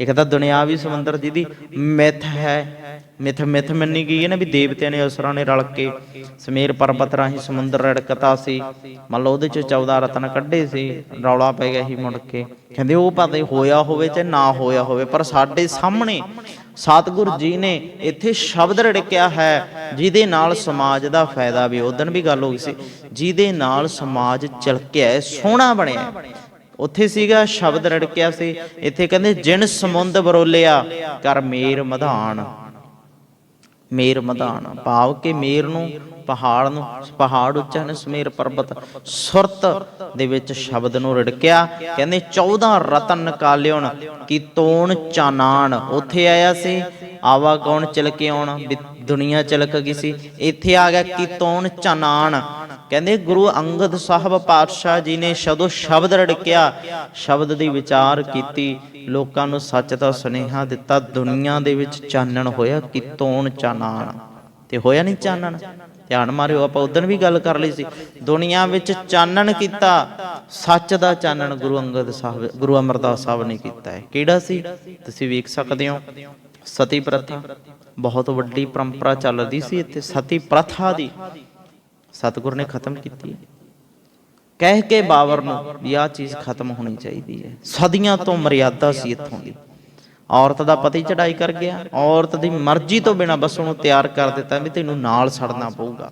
ਇੱਕ ਤਾਂ ਦੁਨਿਆਵੀ ਸਮੁੰਦਰ ਜਿਹਦੀ ਮਿੱਥ ਹੈ, ਮਿੱਥ ਮਿੱਥ ਮੰਨੀ ਗਈ ਹੈ ਨਾ ਵੀ ਦੇਵਤਿਆਂ ਨੇ, ਅਸੁਰਾਂ ਨੇ ਰਲ ਕੇ ਸਮੇਰ ਪਰਬਤ ਰਾਹੀਂ ਸਮੁੰਦਰ ਰੜਕਤਾ ਸੀ। ਮੰਨ ਲਓ ਉਹਦੇ ਚ 14 ਰਤਨ ਕੱਢੇ ਸੀ, ਰੌਲਾ ਪੈ ਗਿਆ ਸੀ ਮੁੜ ਕੇ। ਕਹਿੰਦੇ ਉਹ ਭਾਵੇਂ ਹੋਇਆ ਹੋਵੇ ਚਾਹੇ ਨਾ ਹੋਇਆ ਹੋਵੇ, ਪਰ ਸਾਡੇ ਸਾਹਮਣੇ ਸਤਿਗੁਰ ਜੀ ਨੇ ਇੱਥੇ ਸ਼ਬਦ ਰੜਕਿਆ ਹੈ, ਜਿਹਦੇ ਨਾਲ ਸਮਾਜ ਦਾ ਫਾਇਦਾ ਵੀ ਉਦੋਂ ਵੀ ਗੱਲ ਹੋਈ ਸੀ, ਜਿਹਦੇ ਨਾਲ ਸਮਾਜ ਚਲਕਿਆ ਸੋਹਣਾ ਬਣਿਆ ਉੱਥੇ ਸੀਗਾ, ਸ਼ਬਦ ਰੜਕਿਆ ਸੀ। ਇੱਥੇ ਕਹਿੰਦੇ ਜਿਨ ਸਮੁੰਦ ਬਰੋਲਿਆ, ਕਰ ਮੇਰ ਮਧਾਨ ਮੇਰ ਮਧਾਨ ਭਾਵ ਕਿ ਮੇਰ ਨੂੰ, ਪਹਾੜ ਨੂੰ, ਪਹਾੜ ਉੱਚਾ ਨੇ ਸਮੇਰ ਪਰਬਤ। ਸੁਰਤ ਦੇ ਵਿੱਚ ਸ਼ਬਦ ਨੂੰ ਰੜਕਿਆ। ਕਹਿੰਦੇ 14 ਰਤਨ ਨਿਕਾਲਿਓਣ ਕੀ ਤੋਣ ਚਾਨਾਨ ਉੱਥੇ ਆਇਆ ਸੀ। ਆਵਾ ਕੌਣ ਚਲਕੇ ਆਉਣ ਦੁਨੀਆ ਚਲਕ ਗਈ ਸੀ। ਇੱਥੇ ਆ ਗਿਆ ਕੀ ਤੋਣ ਕਹਿੰਦੇ ਗੁਰੂ ਅੰਗਦ ਸਾਹਿਬ ਪਾਤਸ਼ਾਹ ਜੀ ਨੇ ਸ਼ਬਦੋ ਸ਼ਬਦ ਰੜਕਿਆ, ਸ਼ਬਦ ਦੀ ਵਿਚਾਰ ਕੀਤੀ। ਲੋਕਾਂ ਨੂੰ ਸੱਚ ਦਾ ਸੁਨੇਹਾ ਦਿੱਤਾ, ਦੁਨੀਆ ਦੇ ਵਿੱਚ ਚਾਨਣ ਹੋਇਆ ਕਿਤੋਂ ਚਾਨਣ। ਤੇ ਹੋਇਆ ਨਹੀਂ ਚਾਨਣ? ਧਿਆਨ ਮਾਰਿਓ, ਆਪਾਂ ਉਦੋਂ ਵੀ ਗੱਲ ਕਰ ਲਈ ਸੀ। ਦੁਨੀਆ ਵਿੱਚ ਚਾਨਣ ਕੀਤਾ, ਸੱਚ ਦਾ ਚਾਨਣ ਗੁਰੂ ਅੰਗਦ ਸਾਹਿਬ, ਗੁਰੂ ਅਮਰਦਾਸ ਸਾਹਿਬ ਨੇ ਕੀਤਾ ਹੈ। ਕਿਹੜਾ ਸੀ? ਤੁਸੀਂ ਵੇਖ ਸਕਦੇ ਹੋ। ਸਤੀ ਪ੍ਰਥਾ। ਬਹੁਤ ਵੱਡੀ ਪਰੰਪਰਾ ਚੱਲਦੀ ਸੀ ਇੱਥੇ, ਸਤੀ ਪ੍ਰਥਾ ਦੀ। ਸਤਿਗੁਰ ਨੇ ਖਤਮ ਕੀਤੀ ਕਹਿ ਕੇ ਬਾਵਰ ਨੂੰ ਵੀ ਆਹ ਚੀਜ਼ ਖਤਮ ਹੋਣੀ ਚਾਹੀਦੀ ਹੈ। ਸਦੀਆਂ ਤੋਂ ਮਰਿਆਦਾ ਸੀ ਇੱਥੋਂ ਦੀ। ਔਰਤ ਦਾ ਪਤੀ ਚੜਾਈ ਕਰ ਗਿਆ। ਔਰਤ ਦੀ ਮਰਜ਼ੀ ਤੋਂ ਬਿਨਾ ਬਸ ਉਹਨੂੰ ਤਿਆਰ ਕਰ ਦਿੱਤਾ ਵੀ ਤੈਨੂੰ ਨਾਲ ਸੜਨਾ ਪਊਗਾ।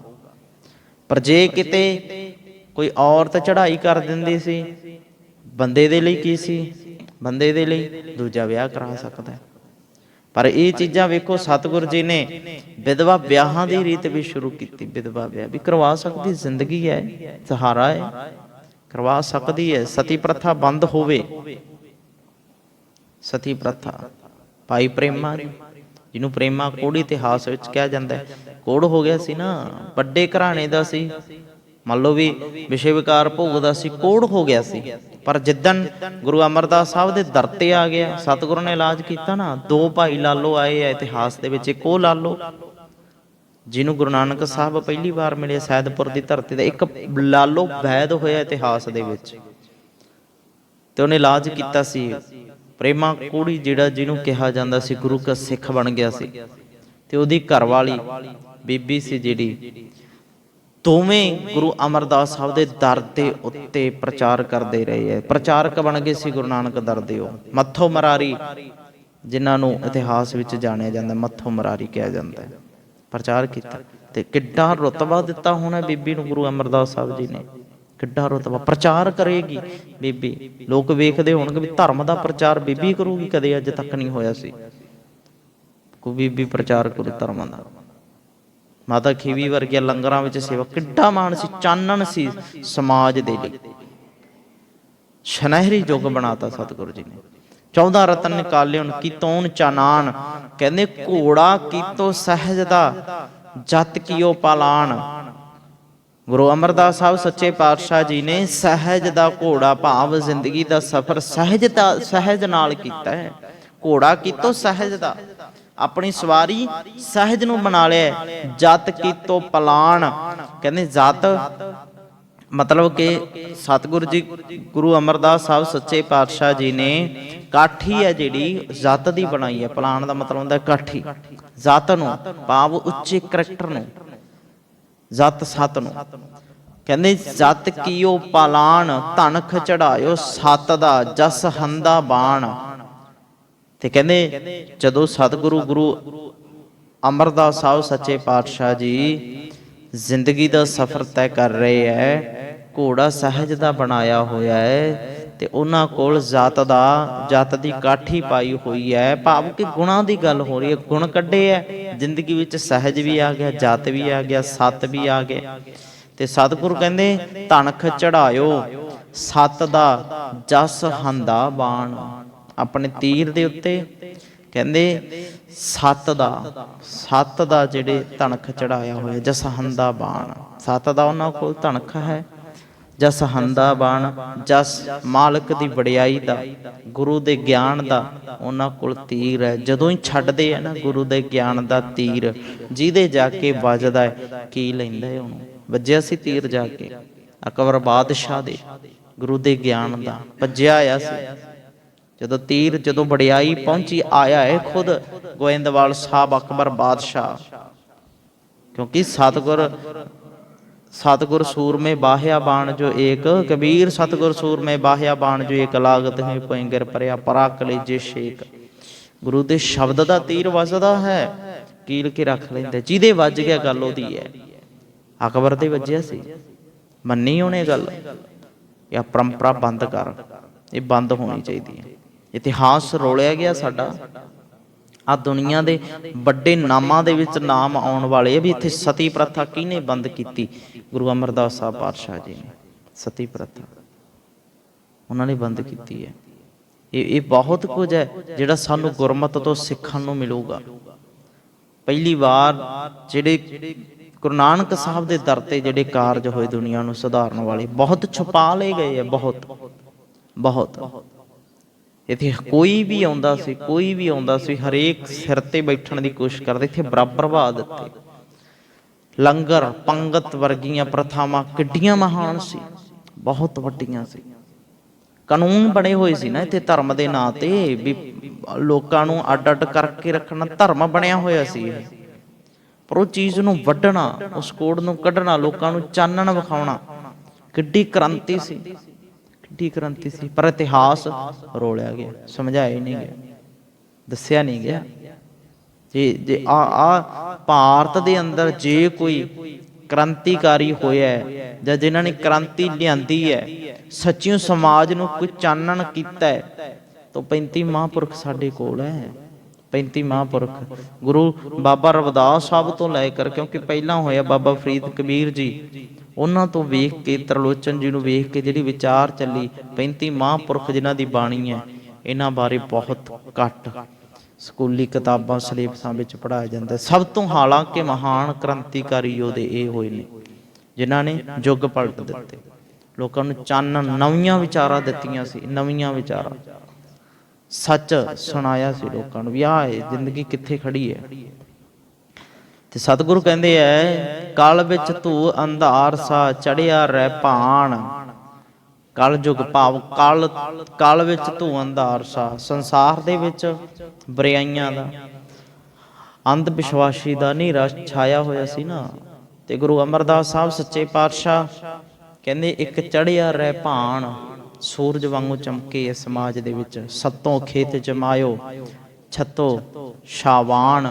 ਪਰ ਜੇ ਕਿਤੇ ਕੋਈ ਔਰਤ ਚੜਾਈ ਕਰ ਦਿੰਦੀ ਸੀ, ਬੰਦੇ ਦੇ ਲਈ ਕੀ ਸੀ? ਬੰਦੇ ਦੇ ਲਈ ਦੂਜਾ ਵਿਆਹ ਕਰਾ ਸਕਦਾ ਪਰ ਇਹ ਚੀਜ਼ਾਂ ਵੇਖੋ, ਸਤਿਗੁਰ ਜੀ ਨੇ ਵਿਧਵਾ ਵਿਆਹਾਂ ਦੀ ਰੀਤ ਵੀ ਸ਼ੁਰੂ ਕੀਤੀ। ਵਿਧਵਾ ਵਿਆਹ ਵੀ ਕਰਵਾ ਸਕਦੀ, ਜ਼ਿੰਦਗੀ ਹੈ, ਸਹਾਰਾ ਹੈ, ਕਰਵਾ ਸਕਦੀ ਹੈ, ਸਤੀ ਪ੍ਰਥਾ ਬੰਦ ਹੋਵੇ। ਸਤੀ ਪ੍ਰਥਾ, ਭਾਈ ਪ੍ਰੇਮਾ ਜਿਹਨੂੰ ਪ੍ਰੇਮਾ ਕੋੜੀ ਇਤਿਹਾਸ ਵਿੱਚ ਕਿਹਾ ਜਾਂਦਾ ਹੈ। ਕੋੜ ਹੋ ਗਿਆ ਸੀ ਨਾ, ਵੱਡੇ ਘਰਾਣੇ ਦਾ ਸੀ। ਮੰਨ ਲਓ ਵੀ ਵਿਸ਼ੇ ਵਿਕਾਰ ਭੋਗਦਾ ਸੀ, ਕੋੜ ਹੋ ਗਿਆ ਸੀ। ਪਰ ਜਿੱਦਣ ਗੁਰੂ ਅਮਰਦਾਸ ਸਾਹਿਬ ਦੇ ਦਰ ਤੇ ਆ ਗਿਆ, ਸਤਿਗੁਰੂ ਨੇ ਇਲਾਜ ਕੀਤਾ ਨਾ, ਦੋ ਭਾਈ ਲਾਲੋ ਆਏ ਆ ਇਤਿਹਾਸ ਦੇ ਵਿੱਚ, ਇੱਕ ਉਹ ਲਾਲੋ, ਜਿਹਨੂੰ ਗੁਰੂ ਨਾਨਕ ਸਾਹਿਬ ਪਹਿਲੀ ਵਾਰ ਮਿਲੇ ਸੈਦਪੁਰ ਦੀ ਧਰਤੀ ਤੇ, ਇੱਕ ਲਾਲੋ ਵੈਦ ਹੋਇਆ ਇਤਿਹਾਸ ਦੇ ਵਿੱਚ। ਤੇ ਉਹਨੇ ਇਲਾਜ ਕੀਤਾ ਸੀ। ਪ੍ਰੇਮਾ ਕੋੜੀ ਜਿਹੜਾ ਜਿਹਨੂੰ ਕਿਹਾ ਜਾਂਦਾ ਸੀ, ਗੁਰੂ ਕਾ ਸਿੱਖ ਬਣ ਗਿਆ ਸੀ। ਤੇ ਉਹਦੀ ਘਰਵਾਲੀ ਬੀਬੀ ਸੀ ਜਿਹੜੀ ਦੋਵੇਂ ਗੁਰੂ ਅਮਰਦਾਸ ਸਾਹਿਬ ਦੇ ਦਰ ਦੇ ਉੱਤੇ ਪ੍ਰਚਾਰ ਕਰਦੇ ਰਹੇ ਹੈ ਪ੍ਰਚਾਰਕ ਬਣ ਗਏ ਸੀ ਗੁਰੂ ਨਾਨਕ ਦਰ ਦੇ ਉਹ। ਮੱਥੋ ਮਰਾਰੀ, ਜਿਨ੍ਹਾਂ ਨੂੰ ਇਤਿਹਾਸ ਵਿੱਚ ਜਾਣਿਆ ਜਾਂਦਾ, ਮੱਥੋ ਮਰਾਰੀ ਕਿਹਾ ਜਾਂਦਾ ਹੈ ਪ੍ਰਚਾਰ ਕੀਤਾ। ਤੇ ਕਿੱਡਾ ਰਤਬਾ ਦਿੱਤਾ ਹੋਣਾ ਬੀਬੀ ਨੂੰ ਗੁਰੂ ਅਮਰਦਾਸ ਸਾਹਿਬ ਜੀ ਨੇ। ਕਿੱਡਾ ਰਤਬਾ। ਪ੍ਰਚਾਰ ਕਰੇਗੀ ਬੀਬੀ। ਲੋਕ ਵੇਖਦੇ ਹੋਣਗੇ ਵੀ ਧਰਮ ਦਾ ਪ੍ਰਚਾਰ ਬੀਬੀ ਕਰੂਗੀ, ਕਦੇ ਅੱਜ ਤੱਕ ਨਹੀਂ ਹੋਇਆ ਸੀ। ਕੋਈ ਬੀਬੀ ਪ੍ਰਚਾਰ ਕਰੂ ਧਰਮ ਦਾ। ਮਾਤਾ ਖੀਵੀ ਵਰਗੀਆਂ ਲੰਗਰਾਂ ਵਿੱਚ ਸੇਵਾ ਕਿੱਡਾ ਮਾਣ ਸੀ, ਚਾਨਣ ਸੀ ਸਮਾਜ ਦੇ ਲਈ। ਸ਼ਨਹਿਰੀ ਯੁੱਗ ਬਣਾਤਾ ਸਤਿਗੁਰੂ ਜੀ ਨੇ। 14 ਰਤਨ ਨਿਕਾਲੇ ਉਨ ਕੀ ਚਾਨਾਨ ਕਹਿੰਦੇ ਘੋੜਾ ਕੀਤੋ ਸਹਿਜ ਦਾ, ਜਤ ਕੀਓ ਪਾਲਾਨ ਗੁਰੂ ਅਮਰਦਾਸ ਸਾਹਿਬ ਸੱਚੇ ਪਾਤਸ਼ਾਹ ਜੀ ਨੇ ਸਹਿਜ ਦਾ ਘੋੜਾ ਭਾਵ ਜ਼ਿੰਦਗੀ ਦਾ ਸਫ਼ਰ ਸਹਿਜਤਾ ਸਹਿਜ ਨਾਲ ਕੀਤਾ ਹੈ। ਘੋੜਾ ਕੀਤੋ ਸਹਿਜ ਦਾ। ਆਪਣੀ ਸਵਾਰੀ ਸਹਿਜ ਨੂੰ ਬਣਾ ਲਿਆ ਜਤ ਕੀਤੋ ਪਲਾਨ ਕਹਿੰਦੇ ਜਤ, ਮਤਲਬ ਕਿ ਸਤਿਗੁਰੂ ਜੀ, ਗੁਰੂ ਅਮਰਦਾਸ ਸਾਹਿਬ ਸੱਚੇ ਪਾਤਸ਼ਾਹ ਜੀ ਨੇ ਕਾਠੀ ਹੈ ਜਿਹੜੀ ਜਤ ਦੀ ਬਣਾਈ ਹੈ। ਪਲਾਨ ਦਾ ਮਤਲਬ ਹੁੰਦਾ ਕਾਠੀ। ਜਤ ਨੂੰ, ਭਾਵ ਉੱਚੇ ਕਰੈਕਟਰ ਨੂੰ। ਜਤ ਸਤ ਨੂੰ। ਕਹਿੰਦੇ ਜਤ ਕੀਓ ਪਾਲਾਨ ਧਨਖ ਚੜਾਇਓ ਸਤ ਦਾ ਜਸ ਹੰਦਾ ਬਾਣ। ਤੇ ਕਹਿੰਦੇ, ਜਦੋਂ ਸਤਿਗੁਰੂ ਗੁਰੂ ਅਮਰਦਾਸ ਸਾਹਿਬ ਸੱਚੇ ਪਾਤਸ਼ਾਹ ਜੀ ਜ਼ਿੰਦਗੀ ਦਾ ਸਫ਼ਰ ਤੈਅ ਕਰ ਰਹੇ ਐ, ਘੋੜਾ ਸਹਿਜ ਦਾ ਬਣਾਇਆ ਹੋਇਆ ਹੈ ਤੇ ਉਹਨਾਂ ਕੋਲ ਜਾਤ ਦਾ, ਜਾਤ ਦੀ ਕਾਠੀ ਪਾਈ ਹੋਈ ਹੈ ਭਾਵ ਕਿ ਗੁਣਾਂ ਦੀ ਗੱਲ ਹੋ ਰਹੀ ਹੈ ਗੁਣ ਕੱਢੇ ਹੈ ਜ਼ਿੰਦਗੀ ਵਿੱਚ ਸਹਿਜ ਵੀ ਆ ਗਿਆ, ਜਾਤ ਵੀ ਆ ਗਿਆ, ਸਤ ਵੀ ਆ ਗਿਆ। ਤੇ ਸਤਿਗੁਰੂ ਕਹਿੰਦੇ, ਧਨਖ ਚੜਾਇਓ ਸਤ ਦਾ ਜਸ ਹੰਦਾ ਬਾਣ। ਆਪਣੇ ਤੀਰ ਦੇ ਉੱਤੇ ਕਹਿੰਦੇ, ਸੱਤ ਦਾ ਸੱਤ ਦਾ ਜਿਹੜੇ ਤਣਖ ਚੜਾਇਆ ਹੋਇਆ, ਜਸਹੰਦਾ ਬਾਣ। ਸੱਤ ਦਾ ਉਹਨਾਂ ਕੋਲ ਧਨਖ ਹੈ, ਜਸਹੰਦਾ ਬਾਣ, ਜਸ ਮਾਲਕ ਦੀ ਵਡਿਆਈ ਦਾ, ਗੁਰੂ ਦੇ ਗਿਆਨ ਦਾ ਉਹਨਾਂ ਕੋਲ ਤੀਰ ਹੈ। ਜਦੋਂ ਹੀ ਛੱਡਦੇ ਆ ਨਾ ਗੁਰੂ ਦੇ ਗਿਆਨ ਦਾ ਤੀਰ, ਜਿਹਦੇ ਜਾ ਕੇ ਵੱਜਦਾ ਹੈ, ਕੀ ਲੈਂਦਾ ਹੈ ਉਹਨੂੰ? ਵੱਜਿਆ ਸੀ ਤੀਰ ਜਾ ਕੇ। ਅਕਬਰ ਬਾਦਸ਼ਾਹ ਦੇ ਗੁਰੂ ਦੇ ਗਿਆਨ ਦਾ ਭੱਜਿਆ ਆਇਆ ਸੀ। ਜਦੋਂ ਤੀਰ ਜਦੋਂ ਵਡਿਆਈ ਪਹੁੰਚੀ, ਆਇਆ ਹੈ ਖੁਦ ਗੋਇੰਦਵਾਲ ਸਾਹਿਬ ਅਕਬਰ ਬਾਦਸ਼ਾਹ। ਕਿਉਂਕਿ ਸਤਗੁਰ ਸਤਗੁਰ ਸੂਰਮੇ ਬਾਹਿਆ ਬਾਣ ਜੋ ਏਕ, ਕਬੀਰ ਸਤਗੁਰ ਸੂਰਮੇ ਬਾਹਿਆ ਬਾਣ ਜੋ ਏਕ, ਲਾਗਤ ਹੈ ਪੈਂਗਰ ਪਰਿਆ ਪਰਾ ਕਲੇਜੇ ਸ਼ੇਕ। ਗੁਰੂ ਦੇ ਸ਼ਬਦ ਦਾ ਤੀਰ ਵੱਜਦਾ ਹੈ, ਕੀਲ ਕੇ ਰੱਖ ਲੈਂਦੇ, ਜਿਹਦੇ ਵੱਜ ਗਿਆ ਗੱਲ ਉਹਦੀ ਹੈ। ਅਕਬਰ ਦੇ ਵੱਜਿਆ ਸੀ। ਮੰਨੀ ਉਹਨੇ ਗੱਲ? ਇਹ ਪਰੰਪਰਾ ਬੰਦ ਕਰ। ਇਹ ਬੰਦ ਹੋਣੀ ਚਾਹੀਦੀ ਹੈ। ਇਤਿਹਾਸ ਰੋਲਿਆ ਗਿਆ ਸਾਡਾ। ਆ ਦੁਨੀਆ ਦੇ ਵੱਡੇ ਨਾਮਾਂ ਦੇ ਵਿੱਚ ਨਾਮ ਆਉਣ ਵਾਲੇ ਆ ਵੀ ਇੱਥੇ ਸਤੀ ਪ੍ਰਥਾ ਕਿਹਨੇ ਬੰਦ ਕੀਤੀ? ਗੁਰੂ ਅਮਰਦਾਸ ਸਾਹਿਬ ਪਾਤਸ਼ਾਹ ਜੀ ਨੇ। ਸਤੀ ਪ੍ਰਥਾ। ਉਹਨਾਂ ਨੇ ਬੰਦ ਕੀਤੀ ਹੈ। ਇਹ ਇਹ ਬਹੁਤ ਕੁਝ ਹੈ ਜਿਹੜਾ ਸਾਨੂੰ ਗੁਰਮਤ ਤੋਂ ਸਿੱਖਣ ਨੂੰ ਮਿਲੂਗਾ। ਪਹਿਲੀ ਵਾਰ ਜਿਹੜੇ ਗੁਰੂ ਨਾਨਕ ਸਾਹਿਬ ਦੇ ਦਰ ਤੇ ਜਿਹੜੇ ਕਾਰਜ ਹੋਏ ਦੁਨੀਆ ਨੂੰ ਸੁਧਾਰਨ ਵਾਲੇ, ਬਹੁਤ ਛੁਪਾ ਲਏ ਗਏ ਆ, ਬਹੁਤ। ਬਹੁਤ। ਇੱਥੇ ਕੋਈ ਵੀ ਆਉਂਦਾ ਸੀ, ਕੋਈ ਵੀ ਆਉਂਦਾ ਸੀ, ਹਰੇਕ ਸਿਰ ਤੇ ਬੈਠਣ ਦੀ ਕੋਸ਼ਿਸ਼ ਕਰਦਾ, ਇੱਥੇ ਬਰਾਬਰ ਵਾ ਦਿੱਤੇ। ਲੰਗਰ, ਪੰਗਤ ਵਰਗੀਆਂ ਪ੍ਰਥਾਵਾਂ ਕਿੱਡੀਆਂ ਮਹਾਨ ਸੀ, ਬਹੁਤ ਵੱਡੀਆਂ ਸੀ। ਕਾਨੂੰਨ ਬਣੇ ਹੋਏ ਸੀ ਨਾ ਇੱਥੇ ਧਰਮ ਦੇ ਨਾਂ ਤੇ, ਵੀ ਲੋਕਾਂ ਨੂੰ ਅੱਡ ਅੱਡ ਕਰਕੇ ਰੱਖਣਾ, ਧਰਮ ਬਣਿਆ ਹੋਇਆ ਸੀ ਪਰ ਉਹ ਚੀਜ਼ ਨੂੰ ਵੱਢਣਾ, ਉਸ ਕੋਡ ਨੂੰ ਕੱਢਣਾ, ਲੋਕਾਂ ਨੂੰ ਚਾਨਣ ਵਿਖਾਉਣਾ, ਕਿੱਡੀ ਕ੍ਰਾਂਤੀ ਸੀ। ਕਿੱਡੀ ਕ੍ਰਾਂਤੀ ਸੀ, ਪਰ ਇਤਿਹਾਸ ਰੋਲਿਆ ਗਿਆ, ਸਮਝਾਇਆ ਨਹੀਂ ਗਿਆ, ਦੱਸਿਆ ਨਹੀਂ ਗਿਆ। ਜੇ ਜੇ ਆ ਆ ਭਾਰਤ ਦੇ ਅੰਦਰ ਜੇ ਕੋਈ ਕ੍ਰਾਂਤੀਕਾਰੀ ਹੋਇਆ ਹੈ ਜਾਂ ਜਿਨ੍ਹਾਂ ਨੇ ਕ੍ਰਾਂਤੀ ਲਿਆਂਦੀ ਹੈ, ਸੱਚਿਓ ਸਮਾਜ ਨੂੰ ਕੋਈ ਚਾਨਣ ਕੀਤਾ ਹੈ, ਤਾਂ 35 ਮਹਾਂਪੁਰਖ ਸਾਡੇ ਕੋਲ ਹੈ। 35 ਮਹਾਂਪੁਰਖ, ਗੁਰੂ ਬਾਬਾ ਰਵਿਦਾਸ ਸਾਹਿਬ ਤੋਂ ਲੈ ਕਰ, ਕਿਉਂਕਿ ਪਹਿਲਾਂ ਹੋਇਆ ਬਾਬਾ ਫਰੀਦ ਕਬੀਰ ਜੀ ਉਹਨਾਂ ਤੋਂ ਵੇਖ ਕੇ ਤਰਲੋਚਨ ਜੀ ਨੂੰ ਵੇਖ ਕੇ ਜਿਹੜੀ ਵਿਚਾਰ ਚੱਲੀ 35 ਮਹਾਂਪੁਰਖ ਜਿਨ੍ਹਾਂ ਦੀ ਬਾਣੀ ਹੈ, ਇਹਨਾਂ ਬਾਰੇ ਬਹੁਤ ਘੱਟ ਸਕੂਲੀ ਕਿਤਾਬਾਂ, ਸਿਲੇਬਸਾਂ ਵਿੱਚ ਪੜਾਇਆ ਜਾਂਦਾ ਸਭ ਤੋਂ ਹਾਲਾਂਕਿ ਮਹਾਨ ਕ੍ਰਾਂਤੀਕਾਰੀ ਯੋਧੇ ਇਹ ਹੋਏ ਨੇ, ਜਿਨ੍ਹਾਂ ਨੇ ਯੁੱਗ ਪਲਟ ਦਿੱਤੇ। ਲੋਕਾਂ ਨੂੰ ਚਾਨਣ ਨਵੀਆਂ ਵਿਚਾਰਾਂ ਦਿੱਤੀਆਂ ਸੀ, ਨਵੀਆਂ ਵਿਚਾਰਾਂ। ਸੱਚ ਸੁਣਾਇਆ ਸੀ ਲੋਕਾਂ ਨੂੰ ਵੀ, ਆਹ ਜ਼ਿੰਦਗੀ ਕਿੱਥੇ ਖੜੀ ਹੈ? ਤੇ ਸਤਿਗੁਰੂ ਕਹਿੰਦੇ ਐ, ਕਲ ਵਿੱਚ ਧੂ ਅੰਧਾਰ ਸਾ ਚੜਿਆ ਰਹਿ ਭਾਣ। ਕਲ ਯੁਗ ਭਾਵ, ਕਲ ਕਲ ਵਿੱਚ ਧੂ ਅੰਧਾਰ ਸਾ। ਸੰਸਾਰ ਦੇ ਵਿੱਚ ਬੁਰਾਈਆਂ ਦਾ ਅੰਧ ਵਿਸ਼ਵਾਸੀ ਦਾ ਨੀਰਾ ਛਾਇਆ ਹੋਇਆ ਸੀ ਨਾ। ਤੇ ਗੁਰੂ ਅਮਰਦਾਸ ਸਾਹਿਬ ਸੱਚੇ ਪਾਤਸ਼ਾਹ ਕਹਿੰਦੇ, ਇੱਕ ਚੜਿਆ ਰਹਿ ਭਾਣ, ਸੂਰਜ ਵਾਂਗੂ ਚਮਕੇ ਇਸ ਸਮਾਜ ਦੇ ਵਿੱਚ। ਸੱਤੋਂ ਖੇਤ ਜਮਾਇਓ ਛੱਤੋ, ਸ਼ਾਵਾਨ।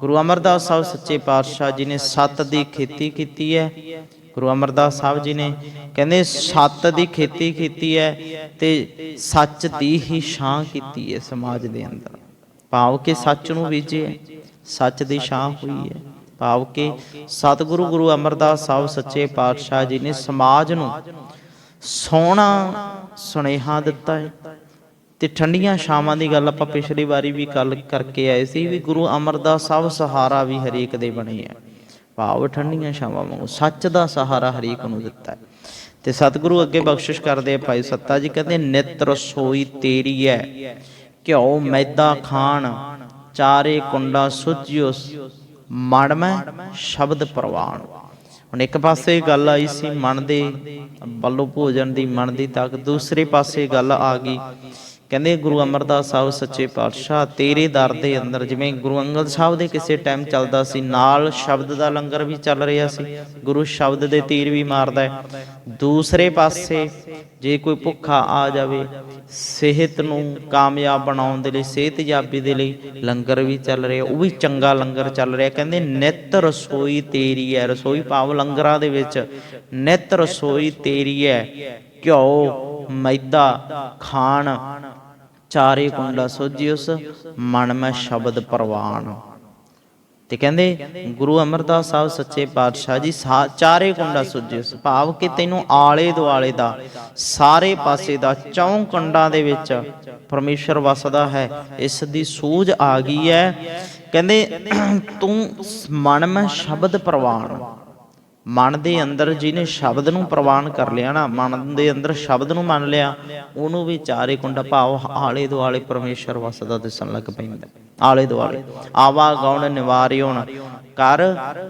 ਗੁਰੂ ਅਮਰਦਾਸ ਸਾਹਿਬ ਸੱਚੇ ਪਾਤਸ਼ਾਹ ਜੀ ਨੇ ਸੱਤ ਦੀ ਖੇਤੀ ਕੀਤੀ ਹੈ। ਗੁਰੂ ਅਮਰਦਾਸ ਸਾਹਿਬ ਜੀ ਨੇ ਕਹਿੰਦੇ, ਸੱਤ ਦੀ ਖੇਤੀ ਕੀਤੀ ਹੈ ਤੇ ਸੱਚ ਦੀ ਹੀ ਛਾਂ ਕੀਤੀ ਹੈ ਸਮਾਜ ਦੇ ਅੰਦਰ। ਭਾਵ ਕਿ ਸੱਚ ਨੂੰ ਬੀਜੇ ਸੱਚ ਦੀ ਛਾਂ ਹੋਈ ਹੈ। ਭਾਵ ਕਿ ਸਤਿਗੁਰੂ ਗੁਰੂ ਅਮਰਦਾਸ ਸਾਹਿਬ ਸੱਚੇ ਪਾਤਸ਼ਾਹ ਜੀ ਨੇ ਸਮਾਜ ਨੂੰ ਸੋਹਣਾ ਸੁਨੇਹਾ ਦਿੱਤਾ ਹੈ। ਤੇ ਠੰਡੀਆਂ ਛਾਵਾਂ ਦੀ ਗੱਲ ਆਪਾਂ ਪਿਛਲੀ ਵਾਰੀ ਵੀ ਗੱਲ ਕਰਕੇ ਆਏ ਸੀ ਵੀ ਗੁਰੂ ਅਮਰਦਾਸ ਸਾਹਿਬ ਸਹਾਰਾ ਵੀ ਹਰੇਕ ਦੇ ਬਣੇ ਆ। ਭਾਵ ਠੰਡੀਆਂ ਛਾਵਾਂ ਵਾਂਗੂ, ਸੱਚ ਦਾ ਸਹਾਰਾ ਹਰੇਕ ਨੂੰ ਦਿੱਤਾ ਹੈ। ਤੇ ਸਤਿਗੁਰੂ ਅੱਗੇ ਬਖਸ਼ਿਸ਼ ਕਰਦੇ ਆ ਭਾਈ ਸੱਤਾ ਜੀ, ਕਹਿੰਦੇ ਨਿਤ ਰਸੋਈ ਤੇਰੀ ਹੈ ਘਿਓ ਮੈਦਾ ਖਾਣ, ਚਾਰੇ ਕੁੰਡਾ ਸੁਝਿਓ ਮਨ ਮੈਂ ਸ਼ਬਦ ਪ੍ਰਵਾਨ ਹੁਣ ਇੱਕ ਪਾਸੇ ਗੱਲ ਆਈ ਸੀ, ਮਨ ਦੇ ਵੱਲੋਂ ਭੋਜਨ ਦੀ, ਮਨ ਦੀ ਤੱਕ ਦੂਸਰੇ ਪਾਸੇ ਗੱਲ ਆ ਗਈ ਕਹਿੰਦੇ ਗੁਰੂ ਅਮਰਦਾਸ ਸਾਹਿਬ ਸੱਚੇ ਪਾਤਸ਼ਾਹ, ਤੇਰੇ ਦਰ ਦੇ ਅੰਦਰ ਜਿਵੇਂ ਗੁਰੂ ਅੰਗਦ ਸਾਹਿਬ ਦੇ ਕਿਸੇ ਟਾਈਮ ਚੱਲਦਾ ਸੀ, ਨਾਲ ਸ਼ਬਦ ਦਾ ਲੰਗਰ ਵੀ ਚੱਲ ਰਿਹਾ ਸੀ, ਗੁਰੂ ਸ਼ਬਦ ਦੇ ਤੀਰ ਵੀ ਮਾਰਦਾ ਹੈ। ਦੂਸਰੇ ਪਾਸੇ ਜੇ ਕੋਈ ਭੁੱਖਾ ਆ ਜਾਵੇ, ਸਿਹਤ ਨੂੰ ਕਾਮਯਾਬ ਬਣਾਉਣ ਦੇ ਲਈ ਸਿਹਤਯਾਬੀ ਦੇ ਲਈ ਲੰਗਰ ਵੀ ਚੱਲ ਰਿਹਾ, ਉਹ ਵੀ ਚੰਗਾ ਲੰਗਰ ਚੱਲ ਰਿਹਾ। ਕਹਿੰਦੇ ਨਿਤ ਰਸੋਈ ਤੇਰੀ ਹੈ, ਰਸੋਈ ਭਾਵ ਲੰਗਰਾਂ ਦੇ ਵਿੱਚ, ਨਿਤ ਰਸੋਈ ਤੇਰੀ ਹੈ, ਘਿਓ, ਮੈਦਾ, ਖਾਣ ਚਾਰੇ ਕੁੰਡਾ ਸੋਜਿਉਸ ਮਨ ਮੈਂ ਸ਼ਬਦ ਪ੍ਰਵਾਨ। ਤੇ ਕਹਿੰਦੇ, ਗੁਰੂ ਅਮਰਦਾਸ ਸਾਹਿਬ ਸੱਚੇ ਪਾਤਸ਼ਾਹ ਜੀ ਚਾਰੇ ਕੁੰਡਾ ਸੁਜਿਉਸ ਭਾਵ ਕਿ ਤੈਨੂੰ ਆਲੇ ਦੁਆਲੇ ਦਾ, ਸਾਰੇ ਪਾਸੇ ਦਾ, ਚੌਂ ਕੰਡਾਂ ਦੇ ਵਿੱਚ ਪਰਮੇਸ਼ਰ ਵਸਦਾ ਹੈ, ਇਸ ਦੀ ਸੂਝ ਆ ਗਈ ਹੈ। ਕਹਿੰਦੇ, ਤੂੰ ਮਨ ਮੈਂ ਸ਼ਬਦ ਪ੍ਰਵਾਨ। ਮਨ ਦੇ ਅੰਦਰ ਜਿਹਨੇ ਸ਼ਬਦ ਨੂੰ ਪ੍ਰਵਾਨ ਕਰ ਲਿਆ ਨਾ, ਮਨ ਦੇ ਅੰਦਰ ਸ਼ਬਦ ਨੂੰ ਮੰਨ ਲਿਆ, ਉਹਨੂੰ ਵੀ ਚਾਰੇ ਕੁੰਡਾ ਭਾਵ ਆਲੇ ਦੁਆਲੇ ਪਰਮੇਸ਼ਰ ਵਸਦਾ ਦਿਸਣ ਲੱਗ ਪੈਂਦਾ। ਆਲੇ ਦੁਆਲੇ। ਆਵਾ ਗਉਣ ਨਿਵਾਰਿਓਣ ਕਰ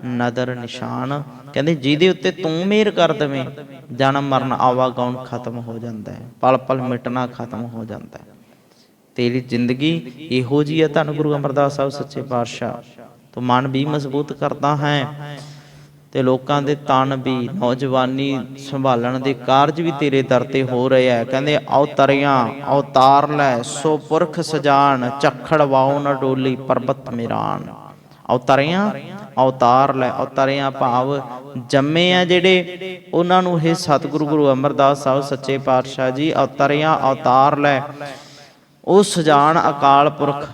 ਨਦਰ ਨਿਸ਼ਾਨ। ਕਹਿੰਦੇ ਜਿਹਦੇ ਉੱਤੇ ਤੂੰ ਮਿਹਰ ਕਰ ਦਵੇਂ, ਜਨਮ ਮਰਨ ਆਵਾ ਗਉਣ ਖਤਮ ਹੋ ਜਾਂਦਾ ਹੈ। ਪਲ ਪਲ ਮਿਟਣਾ ਖਤਮ ਹੋ ਜਾਂਦਾ ਹੈ। ਤੇਰੀ ਜ਼ਿੰਦਗੀ ਇਹੋ ਜੀ ਹੈ ਧੰਨ ਗੁਰੂ ਅਮਰਦਾਸ ਸਾਹਿਬ ਸੱਚੇ ਪਾਤਸ਼ਾਹ। ਤੂੰ ਮਨ ਵੀ ਮਜ਼ਬੂਤ ਕਰਦਾ ਹੈ। ਤੇ ਲੋਕਾਂ ਦੇ ਤਨ ਵੀ ਨੌਜਵਾਨੀ ਸੰਭਾਲਣ ਦੇ ਕਾਰਜ ਵੀ ਤੇਰੇ ਦਰ ਤੇ ਹੋ ਰਹੇ ਆ। ਕਹਿੰਦੇ ਅਵਤਰੀਆਂ ਅਵਤਾਰ ਲੈ, ਸੋ ਪੁਰਖ ਸਜਾਨ, ਝਖੜ ਵਾਉ ਨ ਡੋਲੀ ਪਰਬਤ ਮਿਰਾਨ। ਅਵਤਰੀਆਂ ਅਵਤਾਰ ਲੈ ਅਵਤਰੀਆਂ ਭਾਵ ਜੰਮੇ ਆ ਜਿਹੜੇ ਉਹਨਾਂ ਨੂੰ ਇਹ ਸਤਿਗੁਰੂ ਗੁਰੂ ਅਮਰਦਾਸ ਸਾਹਿਬ ਸੱਚੇ ਪਾਤਸ਼ਾਹ ਜੀ ਅਵਤਰੀਆਂ ਅਵਤਾਰ ਲੈ, ਉਹ ਸਜਾਨ ਅਕਾਲ ਪੁਰਖ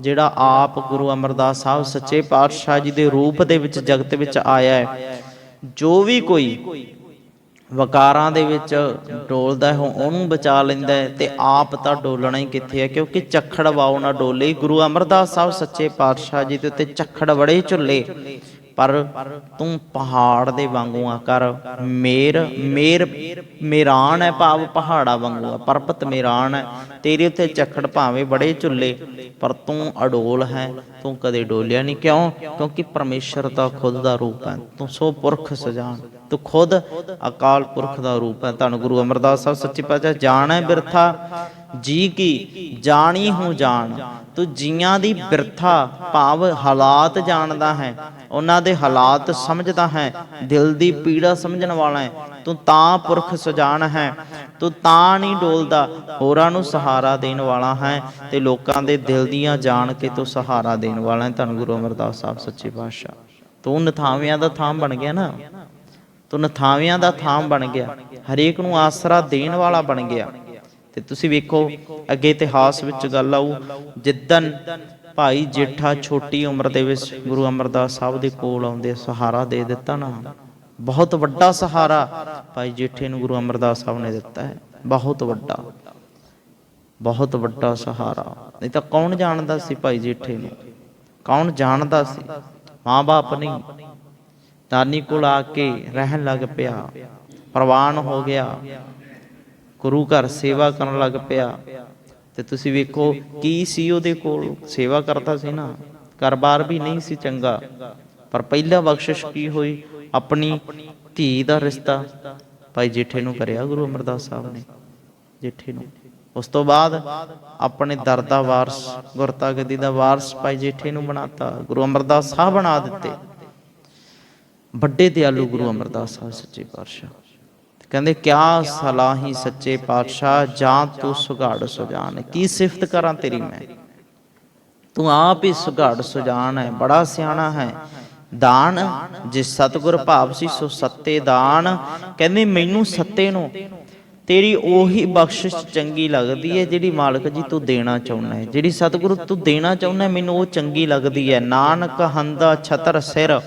ਜਿਹੜਾ ਆਪ ਗੁਰੂ ਅਮਰਦਾਸ ਸਾਹਿਬ ਸੱਚੇ ਪਾਤਸ਼ਾਹ ਜੀ ਦੇ ਰੂਪ ਦੇ ਵਿੱਚ ਜਗਤ ਵਿੱਚ ਆਇਆ ਹੈ, ਜੋ ਵੀ ਕੋਈ ਵਕਾਰਾਂ ਦੇ ਵਿੱਚ ਡੋਲਦਾ ਹੈ ਉਹਨੂੰ ਬਚਾ ਲੈਂਦਾ ਹੈ ਤੇ ਆਪ ਤਾਂ ਡੋਲਣਾ ਹੀ ਕਿੱਥੇ ਹੈ, ਕਿਉਂਕਿ ਚੱਖੜ ਵਾਉ ਨਾ ਡੋਲੇ। ਗੁਰੂ ਅਮਰਦਾਸ ਸਾਹਿਬ ਸੱਚੇ ਪਾਤਸ਼ਾਹ ਜੀ ਦੇ ਉੱਤੇ ਚੱਖੜ ਬੜੇ ਝੁੱਲੇ। ਪਰ ਤੂੰ ਪਹਾੜ ਦੇ ਵਾਂਗੂ ਆ ਕਰ। ਮੇਰ ਮੇਰ, ਮੇਰਾਨ ਹੈ ਭਾਵ ਪਹਾੜਾ ਵਾਂਗੂ ਆ। ਪਰਬਤ ਮੇਰਾਨ ਹੈ। ਤੇਰੇ ਉੱਤੇ ਚੱਖੜ ਭਾਵੇਂ ਬੜੇ ਝੁੱਲੇ, ਪਰ ਤੂੰ ਅਡੋਲ ਹੈ। ਤੂੰ ਕਦੇ ਡੋਲਿਆ ਨਹੀਂ। ਕਿਉਂ? ਕਿਉਂਕਿ ਪਰਮੇਸ਼ਰ ਦਾ ਖੁਦ ਦਾ ਰੂਪ ਹੈ। ਤੂੰ ਸੋ ਪੁਰਖ ਸਜਾਨ। ਤੂੰ ਖੁਦ ਅਕਾਲ ਪੁਰਖ ਦਾ ਰੂਪ ਹੈ। ਧੰਨ ਗੁਰੂ ਅਮਰਦਾਸ ਸਾਹਿਬ ਸੱਚੇ ਪਾਤਸ਼ਾਹ ਹੈ ਬਿਰਥਾ। ਜੀ ਕੀ? ਜਾਣੀ ਹੂੰ ਜਾਣ। ਤੂੰ ਜੀਆਂ ਦੀ ਬਿਰਥਾ ਭਾਵ ਹਾਲਾਤ ਜਾਣਦਾ ਹੈ। ਉਹਨਾਂ ਦੇ ਹਾਲਾਤ ਸਮਝਦਾ ਹੈ। ਦਿਲ ਦੀ ਪੀੜਾ ਸਮਝਣ ਵਾਲਾ ਹੈ। ਤੂੰ ਤਾਂ ਪੁਰਖ ਸਜਾਨ ਹੈ। ਤੂੰ ਤਾਂ ਨਹੀਂ ਡੋਲਦਾ। ਹੋਰਾਂ ਨੂੰ ਸਹਾਰਾ ਦੇਣ ਵਾਲਾ ਹੈ ਤੇ ਲੋਕਾਂ ਦੇ ਦਿਲ ਦੀਆਂ ਜਾਣ ਕੇ ਤੂੰ ਸਹਾਰਾ ਦੇਣ ਵਾਲਾ ਹੈ। ਧੰਨ ਗੁਰੂ ਅਮਰਦਾਸ ਸਾਹਿਬ, ਸੱਚੇ ਪਾਤਸ਼ਾਹ। ਤੂੰ ਨਥਾਵਿਆਂ ਦਾ ਥਾਂ ਬਣ ਗਿਆ ਨਾ। ਤੂੰ ਨਥਾਵਿਆਂ ਦਾ ਥਾਂ ਬਣ ਗਿਆ। ਹਰੇਕ ਨੂੰ ਆਸਰਾ ਦੇਣ ਵਾਲਾ ਬਣ ਗਿਆ। ਤੇ ਤੁਸੀਂ ਵੇਖੋ, ਅੱਗੇ ਇਤਿਹਾਸ ਵਿੱਚ ਗੱਲ ਆਉ ਜਿੱਦਨ ਭਾਈ ਜੇਠਾ ਛੋਟੀ ਉਮਰ ਦੇ ਵਿੱਚ ਗੁਰੂ ਅਮਰਦਾਸ ਸਾਹਿਬ ਦੇ ਕੋਲ ਆਉਂਦੇ ਸਹਾਰਾ ਦੇ ਦਿੱਤਾ ਨਾ। ਬਹੁਤ ਵੱਡਾ ਸਹਾਰਾ ਭਾਈ ਜੇਠੇ ਨੂੰ ਗੁਰੂ ਅਮਰਦਾਸ ਸਾਹਿਬ ਨੇ ਦਿੱਤਾ ਹੈ। ਬਹੁਤ ਵੱਡਾ। ਬਹੁਤ ਵੱਡਾ ਸਹਾਰਾ। ਨਹੀਂ ਤਾਂ ਕੌਣ ਜਾਣਦਾ ਸੀ ਭਾਈ ਜੇਠੇ ਨੂੰ? ਕੌਣ ਜਾਣਦਾ ਸੀ? ਮਾਂ-ਬਾਪ ਨਹੀਂ। ਦਾਨੀ ਕੋਲ ਆ ਕੇ ਰਹਿਣ ਲੱਗ ਪਿਆ। ਪ੍ਰਵਾਨ ਹੋ ਗਿਆ। ਗੁਰੂ ਘਰ ਸੇਵਾ ਕਰਨ ਲੱਗ ਪਿਆ। ਤੇ ਤੁਸੀਂ ਵੇਖੋ ਕੀ ਸੀ ਉਹਦੇ ਕੋਲ। ਸੇਵਾ ਕਰਦਾ ਸੀ ਨਾ। ਕਾਰੋਬਾਰ ਵੀ ਨਹੀਂ ਸੀ ਚੰਗਾ। ਪਰ ਪਹਿਲਾ ਬਖਸ਼ਿਸ਼ ਕੀ ਹੋਈ? ਆਪਣੀ ਧੀ ਦਾ ਰਿਸ਼ਤਾ। ਭਾਈ ਜੇਠੇ ਨੂੰ ਕਰਿਆ ਗੁਰੂ ਅਮਰਦਾਸ ਸਾਹਿਬ ਨੇ। ਜੇਠੇ ਨੂੰ। ਉਸ ਤੋਂ ਬਾਅਦ ਆਪਣੇ ਦਰ ਦਾ ਵਾਰਸ ਗੁਰਤਾ ਗੱਦੀ ਦਾ ਵਾਰਸ ਭਾਈ ਜੇਠੇ ਨੂੰ ਬਣਾਤਾ। ਗੁਰੂ ਅਮਰਦਾਸ ਸਾਹਿਬ ਬਣਾ ਦਿੱਤੇ। ਵੱਡੇ ਦਿਆਲੂ ਗੁਰੂ ਅਮਰਦਾਸ ਸਾਹਿਬ, ਸੱਚੇ ਪਾਤਸ਼ਾਹ। ਕਹਿੰਦੇ, ਕਿਆ ਸਲਾਹੀ ਸੱਚੇ ਪਾਤਸ਼ਾਹ, ਜਾਂ ਤੂੰ ਸੁਗਾੜ ਸੁਜਾਨ? ਕੀ ਸਿਫਤ ਕਰਾਂ ਤੇਰੀ ਮੈਂ? ਤੂੰ ਆਪ ਹੀ ਸੁਗਾੜ ਸੁਜਾਨ ਹੈ, ਬੜਾ ਸਿਆਣਾ ਹੈ। ਦਾਨ ਜਿਸ ਸਤਗੁਰ ਭਾਵ ਸੀ, ਸੋ ਸੱਤੇ ਦਾਨ। ਕਹਿੰਦੇ, ਮੈਨੂੰ ਸੱਤੇ ਨੂੰ, ਤੇਰੀ ਉਹੀ ਬਖਸ਼ਿਸ਼ ਚੰਗੀ ਲੱਗਦੀ ਹੈ, ਜਿਹੜੀ ਮਾਲਕ ਜੀ ਤੂੰ ਦੇਣਾ ਚਾਹੁੰਦਾ ਹੈ। ਜਿਹੜੀ ਸਤਿਗੁਰੂ ਤੂੰ ਦੇਣਾ ਚਾਹੁੰਦਾ ਮੈਨੂੰ ਉਹ ਚੰਗੀ ਲੱਗਦੀ ਹੈ। ਨਾਨਕ ਹੰਦਾ ਛਤਰ ਸਿਰ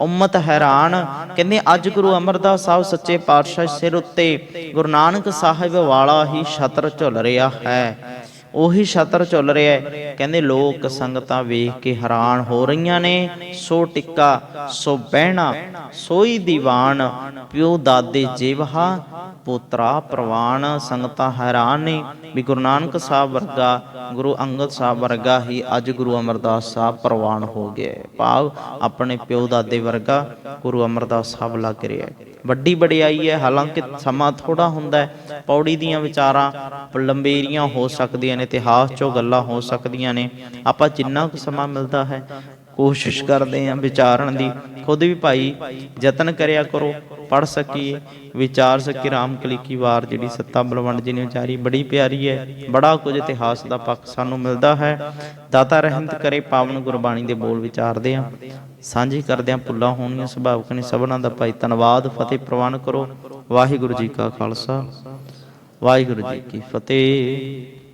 ਉਮਤ ਹੈਰਾਨ, ਕਹਿੰਦੇ ਅੱਜ ਗੁਰੂ ਅਮਰਦਾਸ ਸਾਹਿਬ ਸੱਚੇ ਪਾਤਸ਼ਾਹ ਸਿਰ ਉੱਤੇ ਗੁਰੂ ਨਾਨਕ ਸਾਹਿਬ ਵਾਲਾ ਹੀ ਛਤਰ ਝੁੱਲ ਰਿਹਾ ਹੈ। ਉਹੀ ਛਤਰ ਝੁੱਲ ਰਿਹਾ ਹੈ। ਕਹਿੰਦੇ ਲੋਕ ਸੰਗਤਾਂ ਵੇਖ ਕੇ ਹੈਰਾਨ ਹੋ ਰਹੀਆਂ ਨੇ। ਸੋ ਟਿੱਕਾ, ਸੋ ਬਹਿਣਾ, ਸੋਈ ਦੀਵਾਨ, ਪਿਓ ਦਾਦੇ ਜਿਵਹਾ, ਪੋਤਰਾ ਪ੍ਰਵਾਨ, ਸੰਗਤਾਂ ਹੈਰਾਨ ਨੇ। ਵੀ ਗੁਰੂ ਨਾਨਕ ਸਾਹਿਬ ਵਰਗਾ, ਗੁਰੂ ਅੰਗਦ ਸਾਹਿਬ ਵਰਗਾ ਹੀ ਅੱਜ ਗੁਰੂ ਅਮਰਦਾਸ ਸਾਹਿਬ ਪ੍ਰਵਾਨ ਹੋ ਗਿਆ ਭਾਵ ਆਪਣੇ ਪਿਓ ਦਾਦੇ ਵਰਗਾ ਗੁਰੂ ਅਮਰਦਾਸ ਸਾਹਿਬ ਲੱਗ ਰਿਹਾ ਹੈ। ਵੱਡੀ ਵਡਿਆਈ ਹੈ। ਹਾਲਾਂਕਿ ਸਮਾਂ ਥੋੜਾ ਹੁੰਦਾ ਹੈ। ਪੌੜੀ ਦੀਆਂ ਵਿਚਾਰਾਂ ਲੰਬੇਰੀਆਂ ਹੋ ਸਕਦੀਆਂ ਨੇ। ਇਤਿਹਾਸ ਚੋਂ ਗੱਲਾਂ ਹੋ ਸਕਦੀਆਂ ਨੇ। ਆਪਾਂ ਜਿੰਨਾ ਕੁ ਸਮਾਂ ਮਿਲਦਾ ਹੈ, ਕੋਸ਼ਿਸ਼ ਕਰਦੇ ਆਂ ਵਿਚਾਰਨ ਦੀ। ਖੁਦ ਵੀ ਭਾਈ, ਯਤਨ ਕਰਿਆ ਕਰੋ ਪੜ ਸਕੀਏ, ਵਿਚਾਰ ਸਕੀ ਰਾਮ ਕਲੀ ਵਾਰ ਜਿਹੜੀ ਸੱਤਾ ਬਲਵੰਡ ਜੀ ਨੇ ਵਿਚਾਰੀ, ਬੜੀ ਪਿਆਰੀ ਹੈ। ਬੜਾ ਕੁਝ ਇਤਿਹਾਸ ਦਾ ਪੱਖ ਸਾਨੂੰ ਮਿਲਦਾ ਹੈ। ਦਾਤਾ ਰਹਿਮਤ ਕਰੇ ਪਾਵਨ ਗੁਰਬਾਣੀ ਦੇ ਬੋਲ ਵਿਚਾਰਦੇ ਆਂ ਸਾਂਝੀ ਕਰਦੇ ਆਂ ਪੁੱਲਾਂ ਹੋਣੀਆਂ ਸੁਭਾਵਕ ਨੇ। ਸਭਨਾਂ ਦਾ ਭਾਈ ਧੰਨਵਾਦ। ਫਤਿਹ ਪ੍ਰਵਾਨ ਕਰੋ। ਵਾਹਿਗੁਰੂ ਜੀ ਕਾ ਖਾਲਸਾ। ਵਾਹਿਗੁਰੂ ਜੀ ਕੀ ਫਤਿਹ।